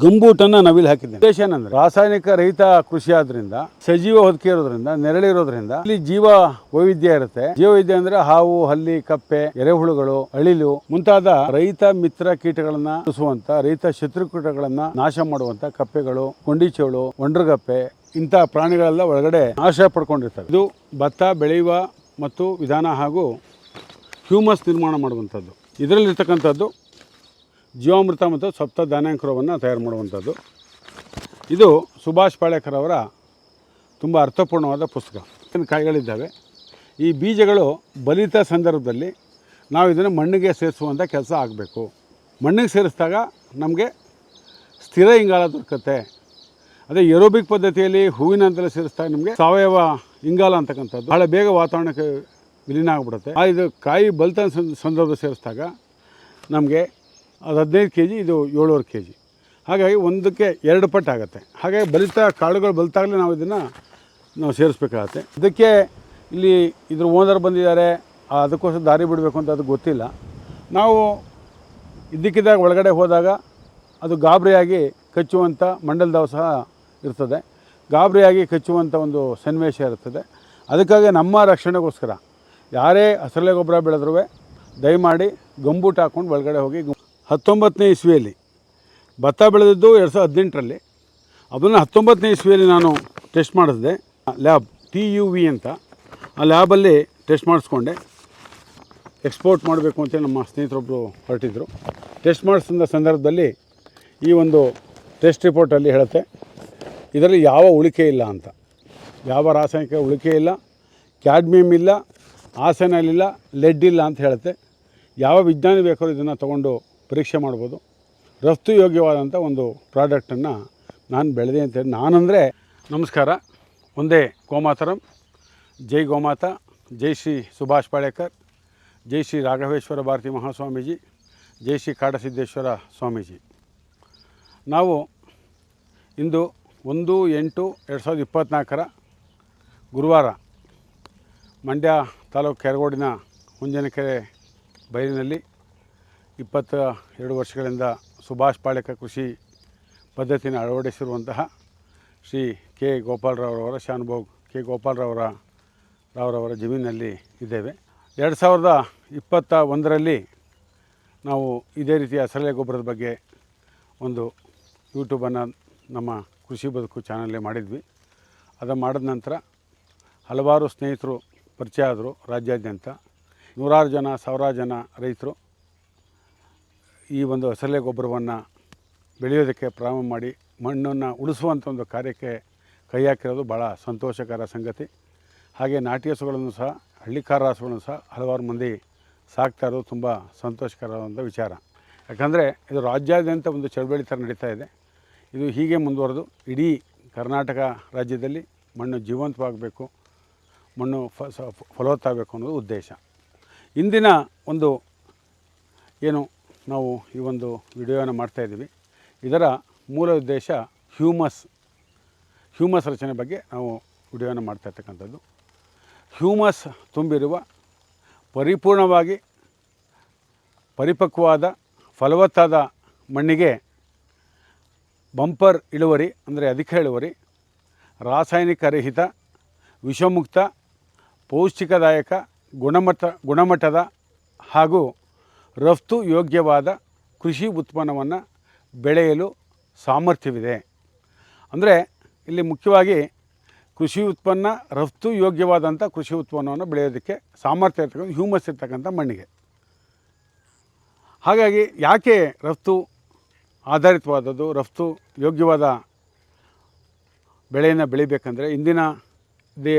ಗಂಬೂಟನ್ನ ನಾವಿಲ್ಲಿ ಹಾಕಿದ್ದೇವೆ ಉದ್ದೇಶ ಏನಂದ್ರೆ, ರಾಸಾಯನಿಕ ರಹಿತ ಕೃಷಿ ಆದ್ರಿಂದ, ಸಜೀವ ಹೊದಿಕೆ ಇರೋದ್ರಿಂದ ನೆರಳಿರೋದ್ರಿಂದ ಇಲ್ಲಿ ಜೀವ ವೈವಿಧ್ಯ ಇರುತ್ತೆ. ಜೀವ ವೈವಿಧ್ಯ ಅಂದ್ರೆ ಹಾವು, ಹಲ್ಲಿ, ಕಪ್ಪೆ, ಎರೆಹುಳುಗಳು, ಅಳಿಲು ಮುಂತಾದ ರೈತ ಮಿತ್ರ ಕೀಟಗಳನ್ನ ಉಳಿಸುವಂತ ರೈತ ಶತ್ರು ಕೀಟಗಳನ್ನ ನಾಶ ಮಾಡುವಂತ ಕಪ್ಪೆಗಳು, ಕೊಂಡಿಚೋಳು, ಒಂಡ್ರಗಪ್ಪೆ, ಇಂಥ ಪ್ರಾಣಿಗಳೆಲ್ಲ ಒಳಗಡೆ ನಾಶ ಪಡ್ಕೊಂಡಿರ್ತವೆ. ಇದು ಭತ್ತ ಬೆಳೆಯುವ ಮತ್ತು ವಿಧಾನ ಹಾಗೂ ಹ್ಯೂಮಸ್ ನಿರ್ಮಾಣ ಮಾಡುವಂಥದ್ದು. ಇದರಲ್ಲಿರ್ತಕ್ಕಂಥದ್ದು ಜೀವಾಮೃತ ಮತ್ತು ಸಪ್ತ ಧಾನ್ಯಾಂಕರವನ್ನು ತಯಾರು ಮಾಡುವಂಥದ್ದು. ಇದು ಸುಭಾಷ್ ಪಾಳೇಕರ್ ಅವರ ತುಂಬ ಅರ್ಥಪೂರ್ಣವಾದ ಪುಸ್ತಕ. ಕಾಯಿಗಳಿದ್ದಾವೆ. ಈ ಬೀಜಗಳು ಬಲಿತ ಸಂದರ್ಭದಲ್ಲಿ ನಾವು ಇದನ್ನು ಮಣ್ಣಿಗೆ ಸೇರಿಸುವಂಥ ಕೆಲಸ ಆಗಬೇಕು. ಮಣ್ಣಿಗೆ ಸೇರಿಸಿದಾಗ ನಮಗೆ ಸ್ಥಿರ ಇಂಗಾಲ ದೊರಕುತ್ತೆ. ಅದೇ ಏರೋಬಿಕ್ ಪದ್ಧತಿಯಲ್ಲಿ ಹೂವಿನ ಅಂತಲೇ ಸೇರಿಸಿದಾಗ ನಿಮಗೆ ಸಾವಯವ ಇಂಗಾಲ ಅಂತಕ್ಕಂಥದ್ದು. ಬಹಳ ಬೇಗ ವಾತಾವರಣಕ್ಕೆ ವಿಲೀನ ಆಗಿಬಿಡುತ್ತೆ. ಆ ಇದು ಕಾಯಿ ಬಲಿತ ಸಂದರ್ಭ ಸೇರಿಸಿದಾಗ ನಮಗೆ ಅದು ಹದಿನೈದು ಕೆ ಜಿ, ಇದು ಏಳುವರೆ ಕೆ ಜಿ. ಹಾಗಾಗಿ ಒಂದಕ್ಕೆ ಎರಡು ಪಟ್ಟು ಆಗುತ್ತೆ. ಹಾಗಾಗಿ ಬಲಿತ ಕಾಳುಗಳು ಬಲಿತಾಗಲೇ ನಾವು ಇದನ್ನು ನಾವು ಸೇರಿಸ್ಬೇಕಾಗತ್ತೆ. ಇದಕ್ಕೆ ಇಲ್ಲಿ ಇದ್ರ ಓನರ್ ಬಂದಿದ್ದಾರೆ. ಅದಕ್ಕೋಸ್ಕರ ದಾರಿ ಬಿಡಬೇಕು ಅಂತ ಅದು ಗೊತ್ತಿಲ್ಲ. ನಾವು ಇದ್ದಕ್ಕಿದ್ದಾಗ ಒಳಗಡೆ ಹೋದಾಗ ಅದು ಗಾಬರಿಯಾಗಿ ಕಚ್ಚುವಂಥ ಮಂಡಲದವ ಸಹ ಇರ್ತದೆ. ಗಾಬರಿಯಾಗಿ ಕಚ್ಚುವಂಥ ಒಂದು ಸನ್ನಿವೇಶ ಇರ್ತದೆ. ಅದಕ್ಕಾಗಿ ನಮ್ಮ ರಕ್ಷಣೆಗೋಸ್ಕರ ಯಾರೇ ಹಸರಲೆ ಗೊಬ್ಬರ ಬೆಳೆದ್ರೂ ದಯಮಾಡಿ ಗಂಬೂಟ ಹಾಕ್ಕೊಂಡು ಒಳಗಡೆ ಹೋಗಿ ಹತ್ತೊಂಬತ್ತನೇ ಇಸ್ವಿಯಲ್ಲಿ ಭತ್ತ ಬೆಳೆದಿದ್ದು ಎರಡು ಸಾವಿರದ ಹದಿನೆಂಟರಲ್ಲಿ. ಅದನ್ನು ಹತ್ತೊಂಬತ್ತನೇ ಇಸ್ವಿಯಲ್ಲಿ ನಾನು ಟೆಸ್ಟ್ ಮಾಡಿಸಿದೆ. ಲ್ಯಾಬ್, ಟಿ ಯು ವಿ ಅಂತ. ಆ ಲ್ಯಾಬಲ್ಲಿ ಟೆಸ್ಟ್ ಮಾಡಿಸ್ಕೊಂಡೆ. ಎಕ್ಸ್ಪೋರ್ಟ್ ಮಾಡಬೇಕು ಅಂತ ನಮ್ಮ ಸ್ನೇಹಿತರೊಬ್ಬರು ಹೊರಟಿದ್ರು. ಟೆಸ್ಟ್ ಮಾಡಿಸಿದ ಸಂದರ್ಭದಲ್ಲಿ ಈ ಒಂದು ಟೆಸ್ಟ್ ರಿಪೋರ್ಟಲ್ಲಿ ಹೇಳುತ್ತೆ, ಇದರಲ್ಲಿ ಯಾವ ಉಳಿಕೆ ಇಲ್ಲ ಅಂತ. ಯಾವ ರಾಸಾಯನಿಕ ಉಳಿಕೆ ಇಲ್ಲ ಕ್ಯಾಡ್ಮಿಯಮ್ ಇಲ್ಲ ಆಸೆನಲ್ಲಿಲ್ಲ ಲೆಡ್ ಇಲ್ಲ ಅಂತ ಹೇಳುತ್ತೆ. ಯಾವ ವಿಜ್ಞಾನಿ ಬೇಕಾದ್ರೂ ಇದನ್ನು ತೊಗೊಂಡು ಪರೀಕ್ಷೆ ಮಾಡ್ಬೋದು. ರಫ್ತು ಯೋಗ್ಯವಾದಂಥ ಒಂದು ಪ್ರಾಡಕ್ಟನ್ನು ನಾನು ಬೆಳೆದೆ ಅಂತೇಳಿ ನಾನಂದರೆ ನಮಸ್ಕಾರ. ಒಂದೇ ಗೋಮಾತರಂ. ಜೈ ಗೋಮಾತಾ. ಜೈ ಶ್ರೀ ಸುಭಾಷ್ ಪಾಳೇಕರ್. ಜೈ ಶ್ರೀ ರಾಘವೇಶ್ವರ ಭಾರತಿ ಮಹಾಸ್ವಾಮೀಜಿ. ಜೈ ಶ್ರೀ ಕಾಡಸಿದ್ದೇಶ್ವರ ಸ್ವಾಮೀಜಿ. ನಾವು ಇಂದು ಒಂದು ಎಂಟು ಎರಡು ಸಾವಿರದ ಇಪ್ಪತ್ತ್ನಾಲ್ಕರ ಗುರುವಾರ ಮಂಡ್ಯ ತಾಲೂಕು ಕೆರಗೋಡಿನ ಹುಂಜನಕೆರೆ ಬಯಲಿನಲ್ಲಿ ಇಪ್ಪತ್ತ ಎರಡು ವರ್ಷಗಳಿಂದ ಸುಭಾಷ್ ಪಾಳೆಕ ಕೃಷಿ ಪದ್ಧತಿನ ಅಳವಡಿಸಿರುವಂತಹ ಶ್ರೀ ಕೆ ಗೋಪಾಲರಾವ್ರವರ ಶಾನುಭೋಗ್, ಕೆ ಗೋಪಾಲರಾವ್ರ, ರಾವ್ರವರ ಜಮೀನಲ್ಲಿ ಇದ್ದೇವೆ. ಎರಡು ಸಾವಿರದ ಇಪ್ಪತ್ತ ಒಂದರಲ್ಲಿ ನಾವು ಇದೇ ರೀತಿಯ ಸರಳೆ ಗೊಬ್ಬರದ ಬಗ್ಗೆ ಒಂದು ಯೂಟ್ಯೂಬನ್ನು ನಮ್ಮ ಕೃಷಿ ಬದುಕು ಚಾನಲ್ಲೇ ಮಾಡಿದ್ವಿ. ಅದು ಮಾಡಿದ ನಂತರ ಹಲವಾರು ಸ್ನೇಹಿತರು, ಪರಿಚಯ ಆದರು ರಾಜ್ಯಾದ್ಯಂತ. ನೂರಾರು ಜನ, ಸಾವಿರಾರು ಜನ ರೈತರು ಈ ಒಂದು ಹಸಲೆ ಗೊಬ್ಬರವನ್ನು ಬೆಳೆಯೋದಕ್ಕೆ ಪ್ರಾರಂಭ ಮಾಡಿ ಮಣ್ಣನ್ನು ಉಳಿಸುವಂಥ ಒಂದು ಕಾರ್ಯಕ್ಕೆ ಕೈ ಹಾಕಿರೋದು ಭಾಳ ಸಂತೋಷಕರ ಸಂಗತಿ. ಹಾಗೆ ನಾಟಿ ಹಸುಗಳನ್ನು ಸಹ, ಹಳ್ಳಿಕಾರ ಹಸುಗಳನ್ನು ಸಹ ಹಲವಾರು ಮಂದಿ ಸಾಕ್ತಾ ಇರೋದು ತುಂಬ ಸಂತೋಷಕರವಾದಂಥ ವಿಚಾರ. ಯಾಕಂದರೆ ಇದು ರಾಜ್ಯಾದ್ಯಂತ ಒಂದು ಚಳವಳಿ ಥರ ನಡೀತಾ ಇದೆ. ಇದು ಹೀಗೆ ಮುಂದುವರೆದು ಇಡೀ ಕರ್ನಾಟಕ ರಾಜ್ಯದಲ್ಲಿ ಮಣ್ಣು ಜೀವಂತವಾಗಬೇಕು, ಮಣ್ಣು ಫ ಫಲವತ್ತಾಗಬೇಕು ಅನ್ನೋದು ಉದ್ದೇಶ. ಇಂದಿನ ಒಂದು ಏನು ನಾವು ಈ ಒಂದು ವಿಡಿಯೋನ ಮಾಡ್ತಾಯಿದ್ದೀವಿ ಇದರ ಮೂಲ ಉದ್ದೇಶ ಹ್ಯೂಮಸ್ ಹ್ಯೂಮಸ್ ರಚನೆ ಬಗ್ಗೆ ನಾವು ವಿಡಿಯೋನ ಮಾಡ್ತಾ ಇರ್ತಕ್ಕಂಥದ್ದು. ಹ್ಯೂಮಸ್ ತುಂಬಿರುವ ಪರಿಪೂರ್ಣವಾಗಿ ಪರಿಪಕ್ವವಾದ, ಫಲವತ್ತಾದ ಮಣ್ಣಿಗೆ ಬಂಪರ್ ಇಳುವರಿ ಅಂದರೆ ಅಧಿಕ ಇಳುವರಿ, ರಾಸಾಯನಿಕ ರಹಿತ, ವಿಷಮುಕ್ತ, ಪೌಷ್ಟಿಕದಾಯಕ, ಗುಣಮಟ್ಟ, ಗುಣಮಟ್ಟದ ಹಾಗೂ ರಫ್ತು ಯೋಗ್ಯವಾದ ಕೃಷಿ ಉತ್ಪನ್ನವನ್ನು ಬೆಳೆಯಲು ಸಾಮರ್ಥ್ಯವಿದೆ. ಅಂದರೆ ಇಲ್ಲಿ ಮುಖ್ಯವಾಗಿ ಕೃಷಿ ಉತ್ಪನ್ನ ರಫ್ತು ಯೋಗ್ಯವಾದಂಥ ಕೃಷಿ ಉತ್ಪನ್ನವನ್ನು ಬೆಳೆಯೋದಕ್ಕೆ ಸಾಮರ್ಥ್ಯ ಇರ್ತಕ್ಕಂಥ, ಹ್ಯೂಮಸ್ ಇರ್ತಕ್ಕಂಥ ಮಣ್ಣಿಗೆ. ಹಾಗಾಗಿ ಯಾಕೆ ರಫ್ತು ಆಧಾರಿತವಾದದ್ದು, ರಫ್ತು ಯೋಗ್ಯವಾದ ಬೆಳೆಯನ್ನು ಬೆಳಿಬೇಕಂದ್ರೆ ಇಂದಿನ ದೇ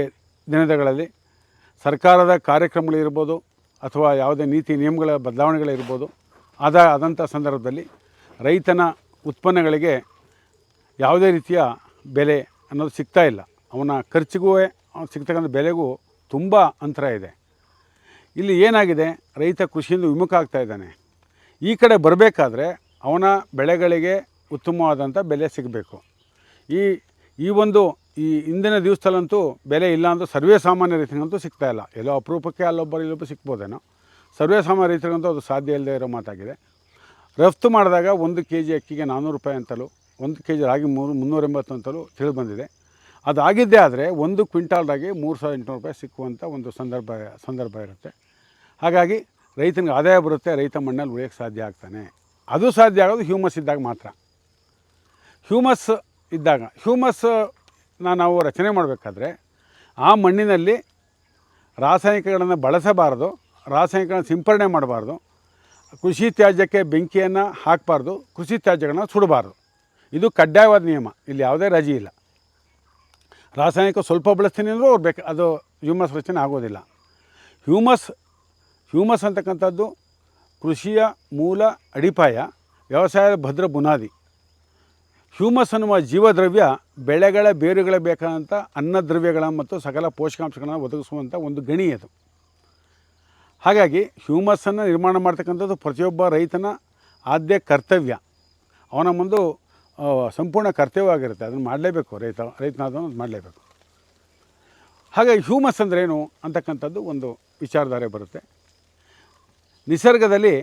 ದಿನಗಳಲ್ಲಿ ಸರ್ಕಾರದ ಕಾರ್ಯಕ್ರಮಗಳಿರ್ಬೋದು ಅಥವಾ ಯಾವುದೇ ನೀತಿ ನಿಯಮಗಳ ಬದಲಾವಣೆಗಳಿರ್ಬೋದು ಆದ ಆದಂಥ ಸಂದರ್ಭದಲ್ಲಿ ರೈತನ ಉತ್ಪನ್ನಗಳಿಗೆ ಯಾವುದೇ ರೀತಿಯ ಬೆಲೆ ಅನ್ನೋದು ಸಿಗ್ತಾ ಇಲ್ಲ. ಅವನ ಖರ್ಚಿಗೂ, ಅವ್ನು ಸಿಗ್ತಕ್ಕಂಥ ಬೆಲೆಗೂ ತುಂಬ ಅಂತರ ಇದೆ. ಇಲ್ಲಿ ಏನಾಗಿದೆ? ರೈತ ಕೃಷಿಯಿಂದ ವಿಮುಖ ಆಗ್ತಾ ಇದ್ದಾನೆ. ಈ ಕಡೆ ಬರಬೇಕಾದ್ರೆ ಅವನ ಬೆಳೆಗಳಿಗೆ ಉತ್ತಮವಾದಂಥ ಬೆಲೆ ಸಿಗಬೇಕು. ಈ ಈ ಒಂದು ಈ ಇಂದಿನ ದಿವಸದಲ್ಲಂತೂ ಬೆಲೆ ಇಲ್ಲ ಅಂತ ಸರ್ವೇ ಸಾಮಾನ್ಯ ರೈತರಿಗಂತೂ ಸಿಗ್ತಾ ಇಲ್ಲ. ಎಲ್ಲೋ ಅಪರೂಪಕ್ಕೆ ಅಲ್ಲೊಬ್ಬರು ಇಲ್ಲೊಬ್ಬರು ಸಿಗ್ಬೋದೇನೋ. ಸರ್ವೇ ಸಾಮಾನ್ಯ ರೈತರಿಗಂತೂ ಅದು ಸಾಧ್ಯ ಇಲ್ಲದೆ ಇರೋ ಮಾತಾಗಿದೆ. ರಫ್ತು ಮಾಡಿದಾಗ ಒಂದು ಕೆ ಜಿ ಅಕ್ಕಿಗೆ ನಾನ್ನೂರು ರೂಪಾಯಿ ಅಂತಲೂ, ಒಂದು ಕೆ ಜಿ ರಾಗಿ ಮೂರು ಮುನ್ನೂರ ಎಂಬತ್ತು ಅಂತಲೂ ತಿಳಿದು ಬಂದಿದೆ. ಅದಾಗಿದ್ದೇ ಆದರೆ ಒಂದು ಕ್ವಿಂಟಾಲ್ ರಾಗಿ ಮೂರು ಸಾವಿರದ ಎಂಟುನೂರು ರೂಪಾಯಿ ಸಿಕ್ಕುವಂಥ ಒಂದು ಸಂದರ್ಭ ಸಂದರ್ಭ ಇರುತ್ತೆ. ಹಾಗಾಗಿ ರೈತನಿಗೆ ಆದಾಯ ಬರುತ್ತೆ, ರೈತ ಮಣ್ಣಲ್ಲಿ ಉಳಿಯೋಕ್ಕೆ ಸಾಧ್ಯ ಆಗ್ತಾನೆ. ಅದು ಸಾಧ್ಯ ಆಗೋದು ಹ್ಯೂಮಸ್ ಇದ್ದಾಗ ಮಾತ್ರ. ಹ್ಯೂಮಸ್ ಇದ್ದಾಗ, ಹ್ಯೂಮಸ್ ನಾವು ರಚನೆ ಮಾಡಬೇಕಾದ್ರೆ ಆ ಮಣ್ಣಿನಲ್ಲಿ ರಾಸಾಯನಿಕಗಳನ್ನು ಬಳಸಬಾರ್ದು, ರಾಸಾಯನಿಕಗಳನ್ನು ಸಿಂಪರಣೆ ಮಾಡಬಾರ್ದು, ಕೃಷಿ ತ್ಯಾಜ್ಯಕ್ಕೆ ಬೆಂಕಿಯನ್ನು ಹಾಕಬಾರ್ದು, ಕೃಷಿ ತ್ಯಾಜ್ಯಗಳನ್ನು ಸುಡಬಾರ್ದು. ಇದು ಕಡ್ಡಾಯವಾದ ನಿಯಮ, ಇಲ್ಲಿ ಯಾವುದೇ ರಜೆ ಇಲ್ಲ. ರಾಸಾಯನಿಕ ಸ್ವಲ್ಪ ಬಳಸ್ತೀನಿ ಅಂದರೂ ಅವ್ರು ಬೇಕು, ಅದು ಹ್ಯೂಮಸ್ ರಚನೆ ಆಗೋದಿಲ್ಲ. ಹ್ಯೂಮಸ್ ಹ್ಯೂಮಸ್ ಅಂತಕ್ಕಂಥದ್ದು ಕೃಷಿಯ ಮೂಲ ಅಡಿಪಾಯ, ವ್ಯವಸಾಯದ ಭದ್ರ ಬುನಾದಿ. ಹ್ಯೂಮಸ್ ಅನ್ನುವ ಜೀವದ್ರವ್ಯ ಬೆಳೆಗಳ ಬೇರುಗಳ ಬೇಕಾದಂಥ ಅನ್ನದ್ರವ್ಯಗಳ ಮತ್ತು ಸಕಲ ಪೋಷಕಾಂಶಗಳನ್ನು ಒದಗಿಸುವಂಥ ಒಂದು ಗಣಿ ಅದು. ಹಾಗಾಗಿ ಹ್ಯೂಮಸ್ಸನ್ನು ನಿರ್ಮಾಣ ಮಾಡ್ತಕ್ಕಂಥದ್ದು ಪ್ರತಿಯೊಬ್ಬ ರೈತನ ಆದ್ಯ ಕರ್ತವ್ಯ. ಅವನ ಒಂದು ಸಂಪೂರ್ಣ ಕರ್ತವ್ಯವಾಗಿರುತ್ತೆ ಅದನ್ನು ಮಾಡಲೇಬೇಕು ರೈತ, ರೈತನಾದವನು ಮಾಡಲೇಬೇಕು. ಹಾಗಾಗಿ ಹ್ಯೂಮಸ್ ಅಂದ್ರೇನು ಅಂತಕ್ಕಂಥದ್ದು ಒಂದು ವಿಚಾರಧಾರೆ ಬರುತ್ತೆ. ನಿಸರ್ಗದಲ್ಲಿ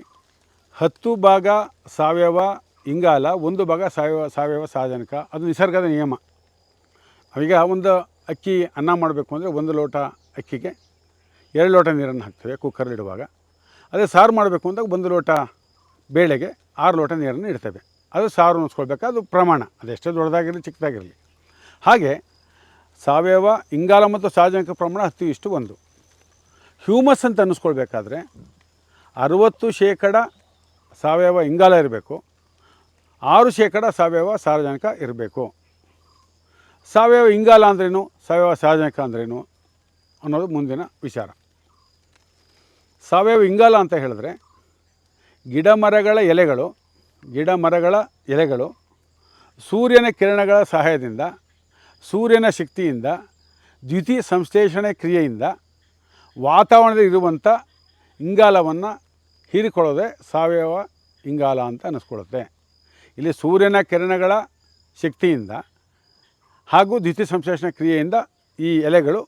ಹತ್ತು ಭಾಗ ಸಾವಯವ ಇಂಗಾಲ, ಒಂದು ಭಾಗ ಸಾವಯವ ಸಾವಯವ ಸಾರಜನಕ ಅದು ನಿಸರ್ಗದ ನಿಯಮ. ಈಗ ಒಂದು ಅಕ್ಕಿ ಅನ್ನ ಮಾಡಬೇಕು ಅಂದರೆ ಒಂದು ಲೋಟ ಅಕ್ಕಿಗೆ ಎರಡು ಲೋಟ ನೀರನ್ನು ಹಾಕ್ತೇವೆ ಕುಕ್ಕರ್ಲಿಡುವಾಗ ಅದೇ ಸಾರು ಮಾಡಬೇಕು ಅಂದಾಗ ಒಂದು ಲೋಟ ಬೇಳೆಗೆ ಆರು ಲೋಟ ನೀರನ್ನು ಇಡ್ತೇವೆ. ಅದು ಸಾರು ಉಣಿಸ್ಕೊಳ್ಬೇಕು? ಅದು ಪ್ರಮಾಣ. ಅದೆಷ್ಟೇ ದೊಡ್ಡದಾಗಿರಲಿ, ಚಿಕ್ಕದಾಗಿರಲಿ. ಹಾಗೆ ಸಾವಯವ, ಇಂಗಾಲ ಮತ್ತು ಸಾರ್ವಜನಿಕ ಪ್ರಮಾಣ ಹತ್ತು ಇಷ್ಟು ಒಂದು. ಹ್ಯೂಮಸ್ ಅಂತ ಅನ್ನಿಸ್ಕೊಳ್ಬೇಕಾದ್ರೆ ಅರುವತ್ತು ಶೇಕಡ ಸಾವಯವ ಇಂಗಾಲ ಇರಬೇಕು. ಆರು ಶೇಕಡ ಸಾವಯವ ಸಾರಜನಕ ಇರಬೇಕು. ಸಾವಯವ ಇಂಗಾಲ ಅಂದ್ರೇನು? ಸಾವಯವ ಸಾರಜನಕ ಅಂದ್ರೇನು? ಅನ್ನೋದು ಮುಂದಿನ ವಿಚಾರ. ಸಾವಯವ ಇಂಗಾಲ ಅಂತ ಹೇಳಿದ್ರೆ ಗಿಡ ಮರಗಳ ಎಲೆಗಳು, ಗಿಡ ಮರಗಳ ಎಲೆಗಳು ಸೂರ್ಯನ ಕಿರಣಗಳ ಸಹಾಯದಿಂದ, ಸೂರ್ಯನ ಶಕ್ತಿಯಿಂದ, ದ್ಯುತಿ ಸಂಶ್ಲೇಷಣೆ ಕ್ರಿಯೆಯಿಂದ ವಾತಾವರಣದಲ್ಲಿ ಇರುವಂಥ ಇಂಗಾಲವನ್ನು ಹೀರಿಕೊಳ್ಳೋದೇ ಸಾವಯವ ಇಂಗಾಲ ಅಂತ ಅನ್ನಿಸ್ಕೊಳ್ಳುತ್ತೆ. ಇಲ್ಲಿ ಸೂರ್ಯನ ಕಿರಣಗಳ ಶಕ್ತಿಯಿಂದ ಹಾಗೂ ದ್ಯುತಿ ಸಂಶ್ಲೇಷಣ ಕ್ರಿಯೆಯಿಂದ ಈ ಎಲೆಗಳು,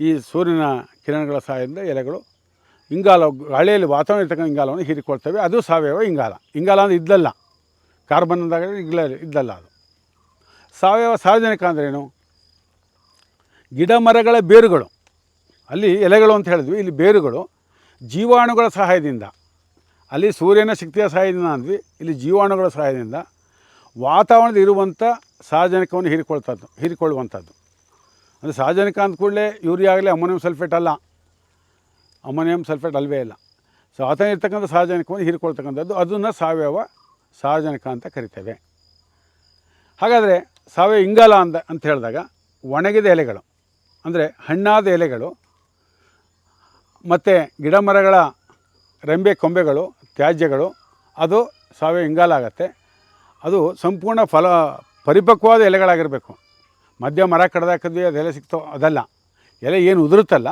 ಈ ಸೂರ್ಯನ ಕಿರಣಗಳ ಸಹಾಯದಿಂದ ಎಲೆಗಳು ಇಂಗಾಲ ಗಾಳಿಯಲ್ಲಿ ವಾತಾವರಣ ಇರ್ತಕ್ಕಂಥ ಇಂಗಾಲವನ್ನು ಹೀರಿಕೊಳ್ತವೆ. ಅದು ಸಾವಯವ ಇಂಗಾಲ. ಇಂಗಾಲ ಅಂದರೆ ಇದ್ದಲ್ಲ. ಕಾರ್ಬನ್ ಅಂದಾಗ ಇಲ್ಲ ಇದ್ದಲ್ಲ ಅದು. ಸಾವಯವ ಸಾರ್ವಜನಿಕ ಅಂದ್ರೇನು ಗಿಡ ಮರಗಳ ಬೇರುಗಳು. ಅಲ್ಲಿ ಎಲೆಗಳು ಅಂತ ಹೇಳಿದ್ವಿ. ಇಲ್ಲಿ ಬೇರುಗಳು ಜೀವಾಣುಗಳ ಸಹಾಯದಿಂದ ಅಲ್ಲಿ ಸೂರ್ಯನ ಶಕ್ತಿಯ ಸಹಾಯದಿಂದ ಅಂದ್ವಿ. ಇಲ್ಲಿ ಜೀವಾಣುಗಳ ಸಹಾಯದಿಂದ ವಾತಾವರಣದಲ್ಲಿ ಇರುವಂಥ ಸಾರ್ವಜನಿಕವನ್ನು ಹೀರಿಕೊಳ್ತದ್ದು ಹೀರಿಕೊಳ್ಳುವಂಥದ್ದು ಅಂದರೆ ಸಾರ್ವಜನಿಕ ಅಂದ ಕೂಡಲೇ ಯೂರಿಯಾ ಆಗಲಿ ಅಮೋನಿಯಂ ಸಲ್ಫೇಟ್ ಅಲ್ಲ. ಅಮೋನಿಯಂ ಸಲ್ಫೇಟ್ ಅಲ್ವೇ ಇಲ್ಲ. ಸೊ ಆತನ ಇರ್ತಕ್ಕಂಥ ಸಾರ್ವಜನಿಕವನ್ನು ಹೀರಿಕೊಳ್ತಕ್ಕಂಥದ್ದು. ಅದನ್ನು ಸಾವಯವ ಸಾರಜನಕ ಅಂತ ಕರಿತೇವೆ. ಹಾಗಾದರೆ ಸಾವಯವ ಇಂಗಾಲ ಅಂದ, ಅಂತ ಹೇಳಿದಾಗ ಒಣಗಿದ ಎಲೆಗಳು, ಅಂದರೆ ಹಣ್ಣಾದ ಎಲೆಗಳು, ಮತ್ತು ಗಿಡ ಮರಗಳ ರೆಂಬೆ ಕೊಂಬೆಗಳು ತ್ಯಾಜ್ಯಗಳು, ಅದು ಸಾವಯವ ಇಂಗಾಲ ಆಗುತ್ತೆ. ಅದು ಸಂಪೂರ್ಣ ಫಲ, ಪರಿಪಕ್ವವಾದ ಎಲೆಗಳಾಗಿರಬೇಕು. ಮಧ್ಯ ಮರ ಕಡ್ದಾಕಿದ್ವಿ ಅದು ಎಲೆ ಸಿಕ್ತೋ, ಅದಲ್ಲ. ಎಲೆ ಏನು ಉದುರುತ್ತಲ್ಲ,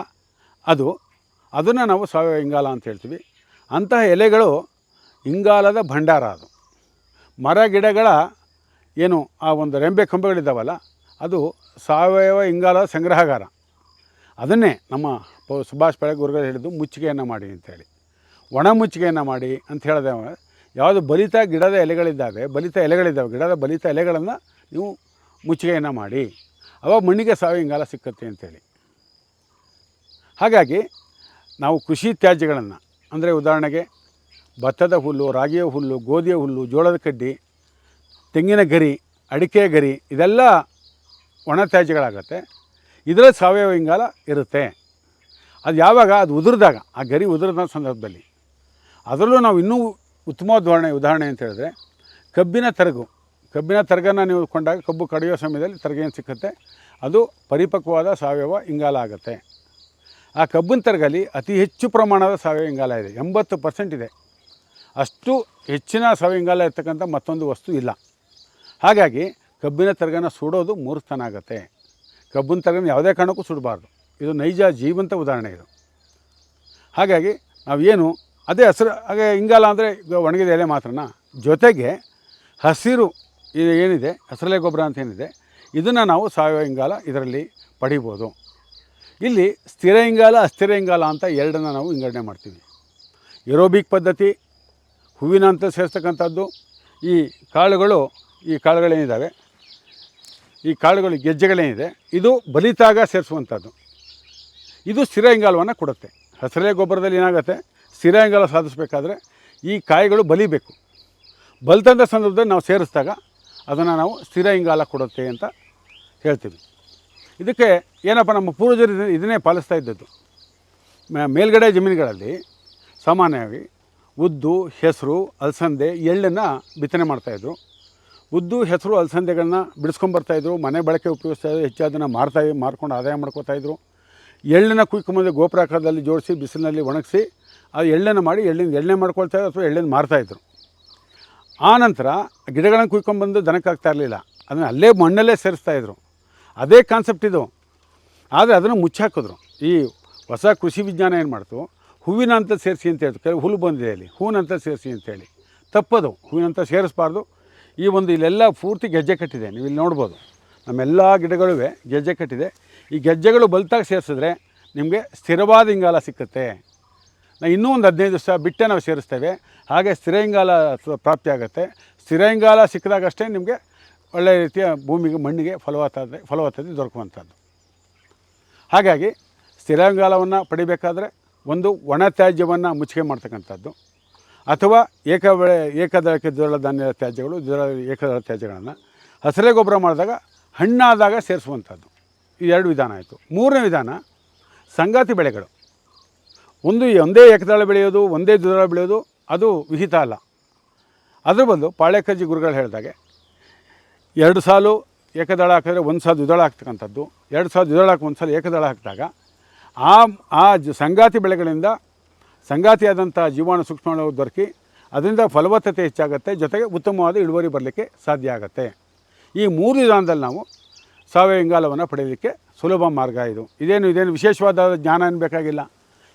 ಅದು, ಅದನ್ನು ನಾವು ಸಾವಯವ ಇಂಗಾಲ ಅಂತ ಹೇಳ್ತೀವಿ. ಅಂತಹ ಎಲೆಗಳು ಇಂಗಾಲದ ಭಂಡಾರ ಅದು. ಮರ, ಗಿಡಗಳ ಏನು, ಆ ಒಂದು ರೆಂಬೆ ಕಂಬಗಳಿದ್ದಾವಲ್ಲ, ಅದು ಸಾವಯವ ಇಂಗಾಲದ ಸಂಗ್ರಹಗಾರ. ಅದನ್ನೇ ನಮ್ಮ ಸುಭಾಷ್ ಬೆಳಗ್ಗೆ ಗುರುಗಳು ಹೇಳಿದ್ದು ಮುಚ್ಚಿಗೆಯನ್ನು ಮಾಡಿ ಅಂತೇಳಿ ಒಣ ಮುಚ್ಚಿಗೆಯನ್ನು ಮಾಡಿ ಅಂತ ಹೇಳಿದೆ. ಯಾವುದು ಬಲಿತ ಗಿಡದ ಎಲೆಗಳಿದ್ದಾವೆ, ಬಲಿತ ಎಲೆಗಳಿದ್ದಾವೆ, ಗಿಡದ ಬಲಿತ ಎಲೆಗಳನ್ನು ನೀವು ಮುಚ್ಚಿಗೆಯನ್ನು ಮಾಡಿ. ಅವಾಗ ಮಣ್ಣಿಗೆ ಸಾವಯವ ಇಂಗಾಲ ಸಿಕ್ಕತ್ತೆ ಅಂತೇಳಿ ಹಾಗಾಗಿ ನಾವು ಕೃಷಿ ತ್ಯಾಜ್ಯಗಳನ್ನು, ಅಂದರೆ ಉದಾಹರಣೆಗೆ ಭತ್ತದ ಹುಲ್ಲು, ರಾಗಿಯ ಹುಲ್ಲು, ಗೋಧಿಯ ಹುಲ್ಲು, ಜೋಳದ ಕಡ್ಡಿ, ತೆಂಗಿನ ಗರಿ ಅಡಿಕೆ ಗರಿ, ಇದೆಲ್ಲ ಒಣ ತ್ಯಾಜ್ಯಗಳಾಗತ್ತೆ. ಇದರಲ್ಲಿ ಸಾವಯವ ಇಂಗಾಲ ಇರುತ್ತೆ. ಅದು ಯಾವಾಗ ಅದು ಉದುರಿದಾಗ, ಆ ಗರಿ ಉದುರಿದ ಸಂದರ್ಭದಲ್ಲಿ ಅದರಲ್ಲೂ ನಾವು ಇನ್ನೂ ಉತ್ತಮವಾದ ಉದಾಹರಣೆ ಉದಾಹರಣೆ ಅಂತ ಹೇಳಿದ್ರೆ, ಕಬ್ಬಿನ ತರಗು. ಕಬ್ಬಿನ ತರಗನ್ನು ನೀವು ಕೊಂಡಾಗ ಕಬ್ಬು ಕಡಿಯೋ ಸಮಯದಲ್ಲಿ ತರಗ ಏನು ಸಿಕ್ಕುತ್ತೆ? ಅದು ಪರಿಪಕ್ವವಾದ ಸಾವಯವ ಇಂಗಾಲ ಆಗುತ್ತೆ. ಆ ಕಬ್ಬಿನ ತರಗಲ್ಲಿ ಅತಿ ಹೆಚ್ಚು ಪ್ರಮಾಣದ ಸಾವಯವ ಇಂಗಾಲ ಇದೆ. ಎಂಬತ್ತು ಪರ್ಸೆಂಟ್ ಇದೆ. ಅಷ್ಟು ಹೆಚ್ಚಿನ ಸಾವಯವ ಇಂಗಾಲ ಇರ್ತಕ್ಕಂಥ ಮತ್ತೊಂದು ವಸ್ತು ಇಲ್ಲ. ಹಾಗಾಗಿ ಕಬ್ಬಿನ ತರಗನ ಸುಡೋದು ಮೂರ್ಖತನ ಆಗುತ್ತೆ. ಕಬ್ಬಿನ ತರಗನ ಯಾವುದೇ ಕಾರಣಕ್ಕೂ ಸುಡಬಾರ್ದು. ಇದು ನೈಜ ಜೀವಂತ ಉದಾಹರಣೆ ಇದು. ಹಾಗಾಗಿ ನಾವೇನು ಅದೇ ಹಸಿರು, ಹಾಗೆ ಇಂಗಾಲ ಅಂದರೆ ಒಣಗಿದ ಎಲೆ ಮಾತ್ರನಾ? ಜೊತೆಗೆ ಹಸಿರು ಏನಿದೆ, ಹಸಿರಲೆ ಗೊಬ್ಬರ ಅಂತ ಏನಿದೆ, ಇದನ್ನು ನಾವು ಸಾವಯವ ಇಂಗಾಲ ಇದರಲ್ಲಿ ಪಡಿಬೋದು. ಇಲ್ಲಿ ಸ್ಥಿರ ಇಂಗಾಲ, ಅಸ್ಥಿರ ಇಂಗಾಲ ಅಂತ ಎರಡನ್ನ ನಾವು ವಿಂಗಡಣೆ ಮಾಡ್ತೀವಿ. ಏರೋಬಿಕ್ ಪದ್ಧತಿ, ಹೂವಿನ ಅಂತ ಸೇರಿಸ್ತಕ್ಕಂಥದ್ದು, ಈ ಕಾಳುಗಳು, ಈ ಕಾಳುಗಳೇನಿದ್ದಾವೆ ಈ ಕಾಳುಗಳು ಗೆಜ್ಜೆಗಳೇನಿದೆ, ಇದು ಬಲಿತಾಗ ಸೇರಿಸುವಂಥದ್ದು. ಇದು ಸ್ಥಿರ ಇಂಗಾಲವನ್ನು ಕೊಡುತ್ತೆ. ಹಸಿರೇ ಗೊಬ್ಬರದಲ್ಲಿ ಏನಾಗುತ್ತೆ? ಸ್ಥಿರ ಇಂಗಾಲ ಸಾಧಿಸಬೇಕಾದ್ರೆ ಈ ಕಾಯಿಗಳು ಬಲಿಬೇಕು. ಬಲ್ತಂಥ ಸಂದರ್ಭದಲ್ಲಿ ನಾವು ಸೇರಿಸಿದಾಗ ಅದನ್ನು ನಾವು ಸ್ಥಿರ ಇಂಗಾಲ ಕೊಡುತ್ತೆ ಅಂತ ಹೇಳ್ತೀವಿ. ಇದಕ್ಕೆ ಏನಪ್ಪ ನಮ್ಮ ಪೂರ್ವಜರು ಇದನ್ನೇ- ಪಾಲಿಸ್ತಾ ಇದ್ದದ್ದು. ಮೇಲ್ಗಡೆ ಜಮೀನುಗಳಲ್ಲಿ ಸಾಮಾನ್ಯವಾಗಿ ಉದ್ದು, ಹೆಸರು, ಅಲಸಂದೆ ಎಳ್ಳನ್ನು ಬಿತ್ತನೆ ಮಾಡ್ತಾಯಿದ್ರು ಉದ್ದು, ಹೆಸರು, ಅಲಸಂದೆಗಳನ್ನ ಬಿಡಿಸ್ಕೊಂಬರ್ತಾಯಿದ್ರು ಮನೆ ಬಳಕೆ ಉಪಯೋಗಿಸ್ತಾ ಹೆಚ್ಚು ಅದನ್ನು ಮಾರ್ತಾ ಮಾರ್ಕೊಂಡು ಆದಾಯ ಮಾಡ್ಕೋತಾಯಿದ್ರು ಎಳ್ಳನ್ನು ಕುಯ್ಕೊಂಬಂದು ಗೋಪುರಾಕಾರದಲ್ಲಿ ಜೋಡಿಸಿ, ಬಿಸಿಲಿನಲ್ಲಿ ಒಣಗಿಸಿ ಆ ಎಳ್ಳೆನ ಮಾಡಿ ಎಳ್ಳಿನ, ಎಳ್ಳೆ ಮಾಡ್ಕೊಳ್ತಾ ಅಥವಾ ಎಳ್ಳೆನ ಮಾರ್ತಾಯಿದ್ರು ಆ ನಂತರ ಗಿಡಗಳನ್ನು ಕುಯ್ಕೊಂಡ್ಬಂದು ದನಕ್ಕಾಗ್ತಾ ಇರಲಿಲ್ಲ. ಅದನ್ನು ಅಲ್ಲೇ ಮಣ್ಣಲ್ಲೇ ಸೇರಿಸ್ತಾಯಿದ್ರು ಅದೇ ಕಾನ್ಸೆಪ್ಟ್ ಇದು. ಆದರೆ ಅದನ್ನು ಮುಚ್ಚಾಕಿದ್ರು. ಈ ಹೊಸ ಕೃಷಿ ವಿಜ್ಞಾನ ಏನು ಮಾಡ್ತು? ಹೂವಿನ ಅಂತ ಸೇರಿಸಿ ಅಂತ ಹೇಳ್ತು. ಕೆಲವು ಹುಲ್ಲು ಬಂದಿದೆ ಅಲ್ಲಿ. ಹೂವಿನಂತ ಸೇರಿಸಿ ಅಂತೇಳಿ ತಪ್ಪದು. ಹೂವಿನಂತ ಸೇರಿಸ್ಬಾರ್ದು. ಈ ಒಂದು ಇಲ್ಲೆಲ್ಲ ಪೂರ್ತಿ ಗೆಜ್ಜೆ ಕಟ್ಟಿದೆ. ನೀವು ಇಲ್ಲಿ ನೋಡ್ಬೋದು. ನಮ್ಮೆಲ್ಲ ಗಿಡಗಳೂ ಗೆಜ್ಜೆ ಕಟ್ಟಿದೆ. ಈ ಗೆಜ್ಜೆಗಳು ಬಲ್ತಾಗಿ ಸೇರಿಸಿದ್ರೆ ನಿಮಗೆ ಸ್ಥಿರವಾದ ಇಂಗಾಲ ಸಿಕ್ಕುತ್ತೆ. ಇನ್ನೂ ಒಂದು ಹದಿನೈದು ದಿವಸ ಬಿಟ್ಟೆ ನಾವು ಸೇರಿಸ್ತೇವೆ. ಹಾಗೆ ಸ್ಥಿರ ಇಂಗಾಲ ಸ- ಪ್ರಾಪ್ತಿ ಆಗುತ್ತೆ. ಸ್ಥಿರ ಇಂಗಾಲ ಸಿಕ್ಕಿದಾಗಷ್ಟೇ ನಿಮಗೆ ಒಳ್ಳೆಯ ರೀತಿಯ ಭೂಮಿಗೆ, ಮಣ್ಣಿಗೆ ಫಲವತ್ತಾದ ಫಲವತ್ತತೆ ದೊರಕುವಂಥದ್ದು. ಹಾಗಾಗಿ ಸ್ಥಿರ ಇಂಗಾಲವನ್ನು ಪಡಿಬೇಕಾದ್ರೆ ಒಂದು ಒಣ ತ್ಯಾಜ್ಯವನ್ನು ಮುಚ್ಚಿಗೆ ಮಾಡ್ತಕ್ಕಂಥದ್ದು. ಅಥವಾ ಏಕ ಬೆಳೆ ಏಕದಳಕ್ಕೆ ದ್ವಿದಳ ಧಾನ್ಯದ ತ್ಯಾಜ್ಯಗಳು, ದ್ವಿದಳ, ಏಕದಳ ತ್ಯಾಜ್ಯಗಳನ್ನು ಹಸಿರೇ ಗೊಬ್ಬರ ಮಾಡಿದಾಗ ಹಣ್ಣಾದಾಗ ಸೇರಿಸುವಂಥದ್ದು. ಈ ಎರಡು ವಿಧಾನ ಆಯಿತು. ಮೂರನೇ ವಿಧಾನ ಸಂಗಾತಿ ಬೆಳೆಗಳು. ಒಂದು ಒಂದೇ ಏಕದಳ ಬೆಳೆಯೋದು, ಒಂದೇ ದ್ವಿದಳ ಬೆಳೆಯೋದು, ಅದು ವಿಹಿತ ಅಲ್ಲ. ಅದ್ರ ಬದಲು ಪಾಳ್ಯಕಜ್ಜಿ ಗುರುಗಳು ಹೇಳಿದಾಗೆ, ಎರಡು ಸಾಲು ಏಕದಳ ಹಾಕಿದ್ರೆ ಒಂದು ಸಾಲು ದ್ವಿದಳ ಹಾಕ್ತಕ್ಕಂಥದ್ದು, ಎರಡು ಸಾಲು ದ್ವಿದಳ ಹಾಕಿ ಒಂದು ಸಲ ಏಕದಳ ಹಾಕಿದಾಗ, ಆ ಆ ಸಂಗಾತಿ ಬೆಳೆಗಳಿಂದ ಸಂಗಾತಿಯಾದಂಥ ಜೀವಾಣು ಸೂಕ್ಷ್ಮಾಣು ದೊರಕಿ ಅದರಿಂದ ಫಲವತ್ತತೆ ಹೆಚ್ಚಾಗುತ್ತೆ, ಜೊತೆಗೆ ಉತ್ತಮವಾದ ಇಳುವರಿ ಬರಲಿಕ್ಕೆ ಸಾಧ್ಯ ಆಗುತ್ತೆ. ಈ ಮೂರು ವಿಧಾನದಲ್ಲಿ ನಾವು ಸಾವಯವ ಇಂಗಾಲವನ್ನು ಪಡೆಯಲಿಕ್ಕೆ ಸುಲಭ ಮಾರ್ಗ ಇದು. ಇದೇನು ಇದೇನು ವಿಶೇಷವಾದ ಜ್ಞಾನ ಏನು ಬೇಕಾಗಿಲ್ಲ.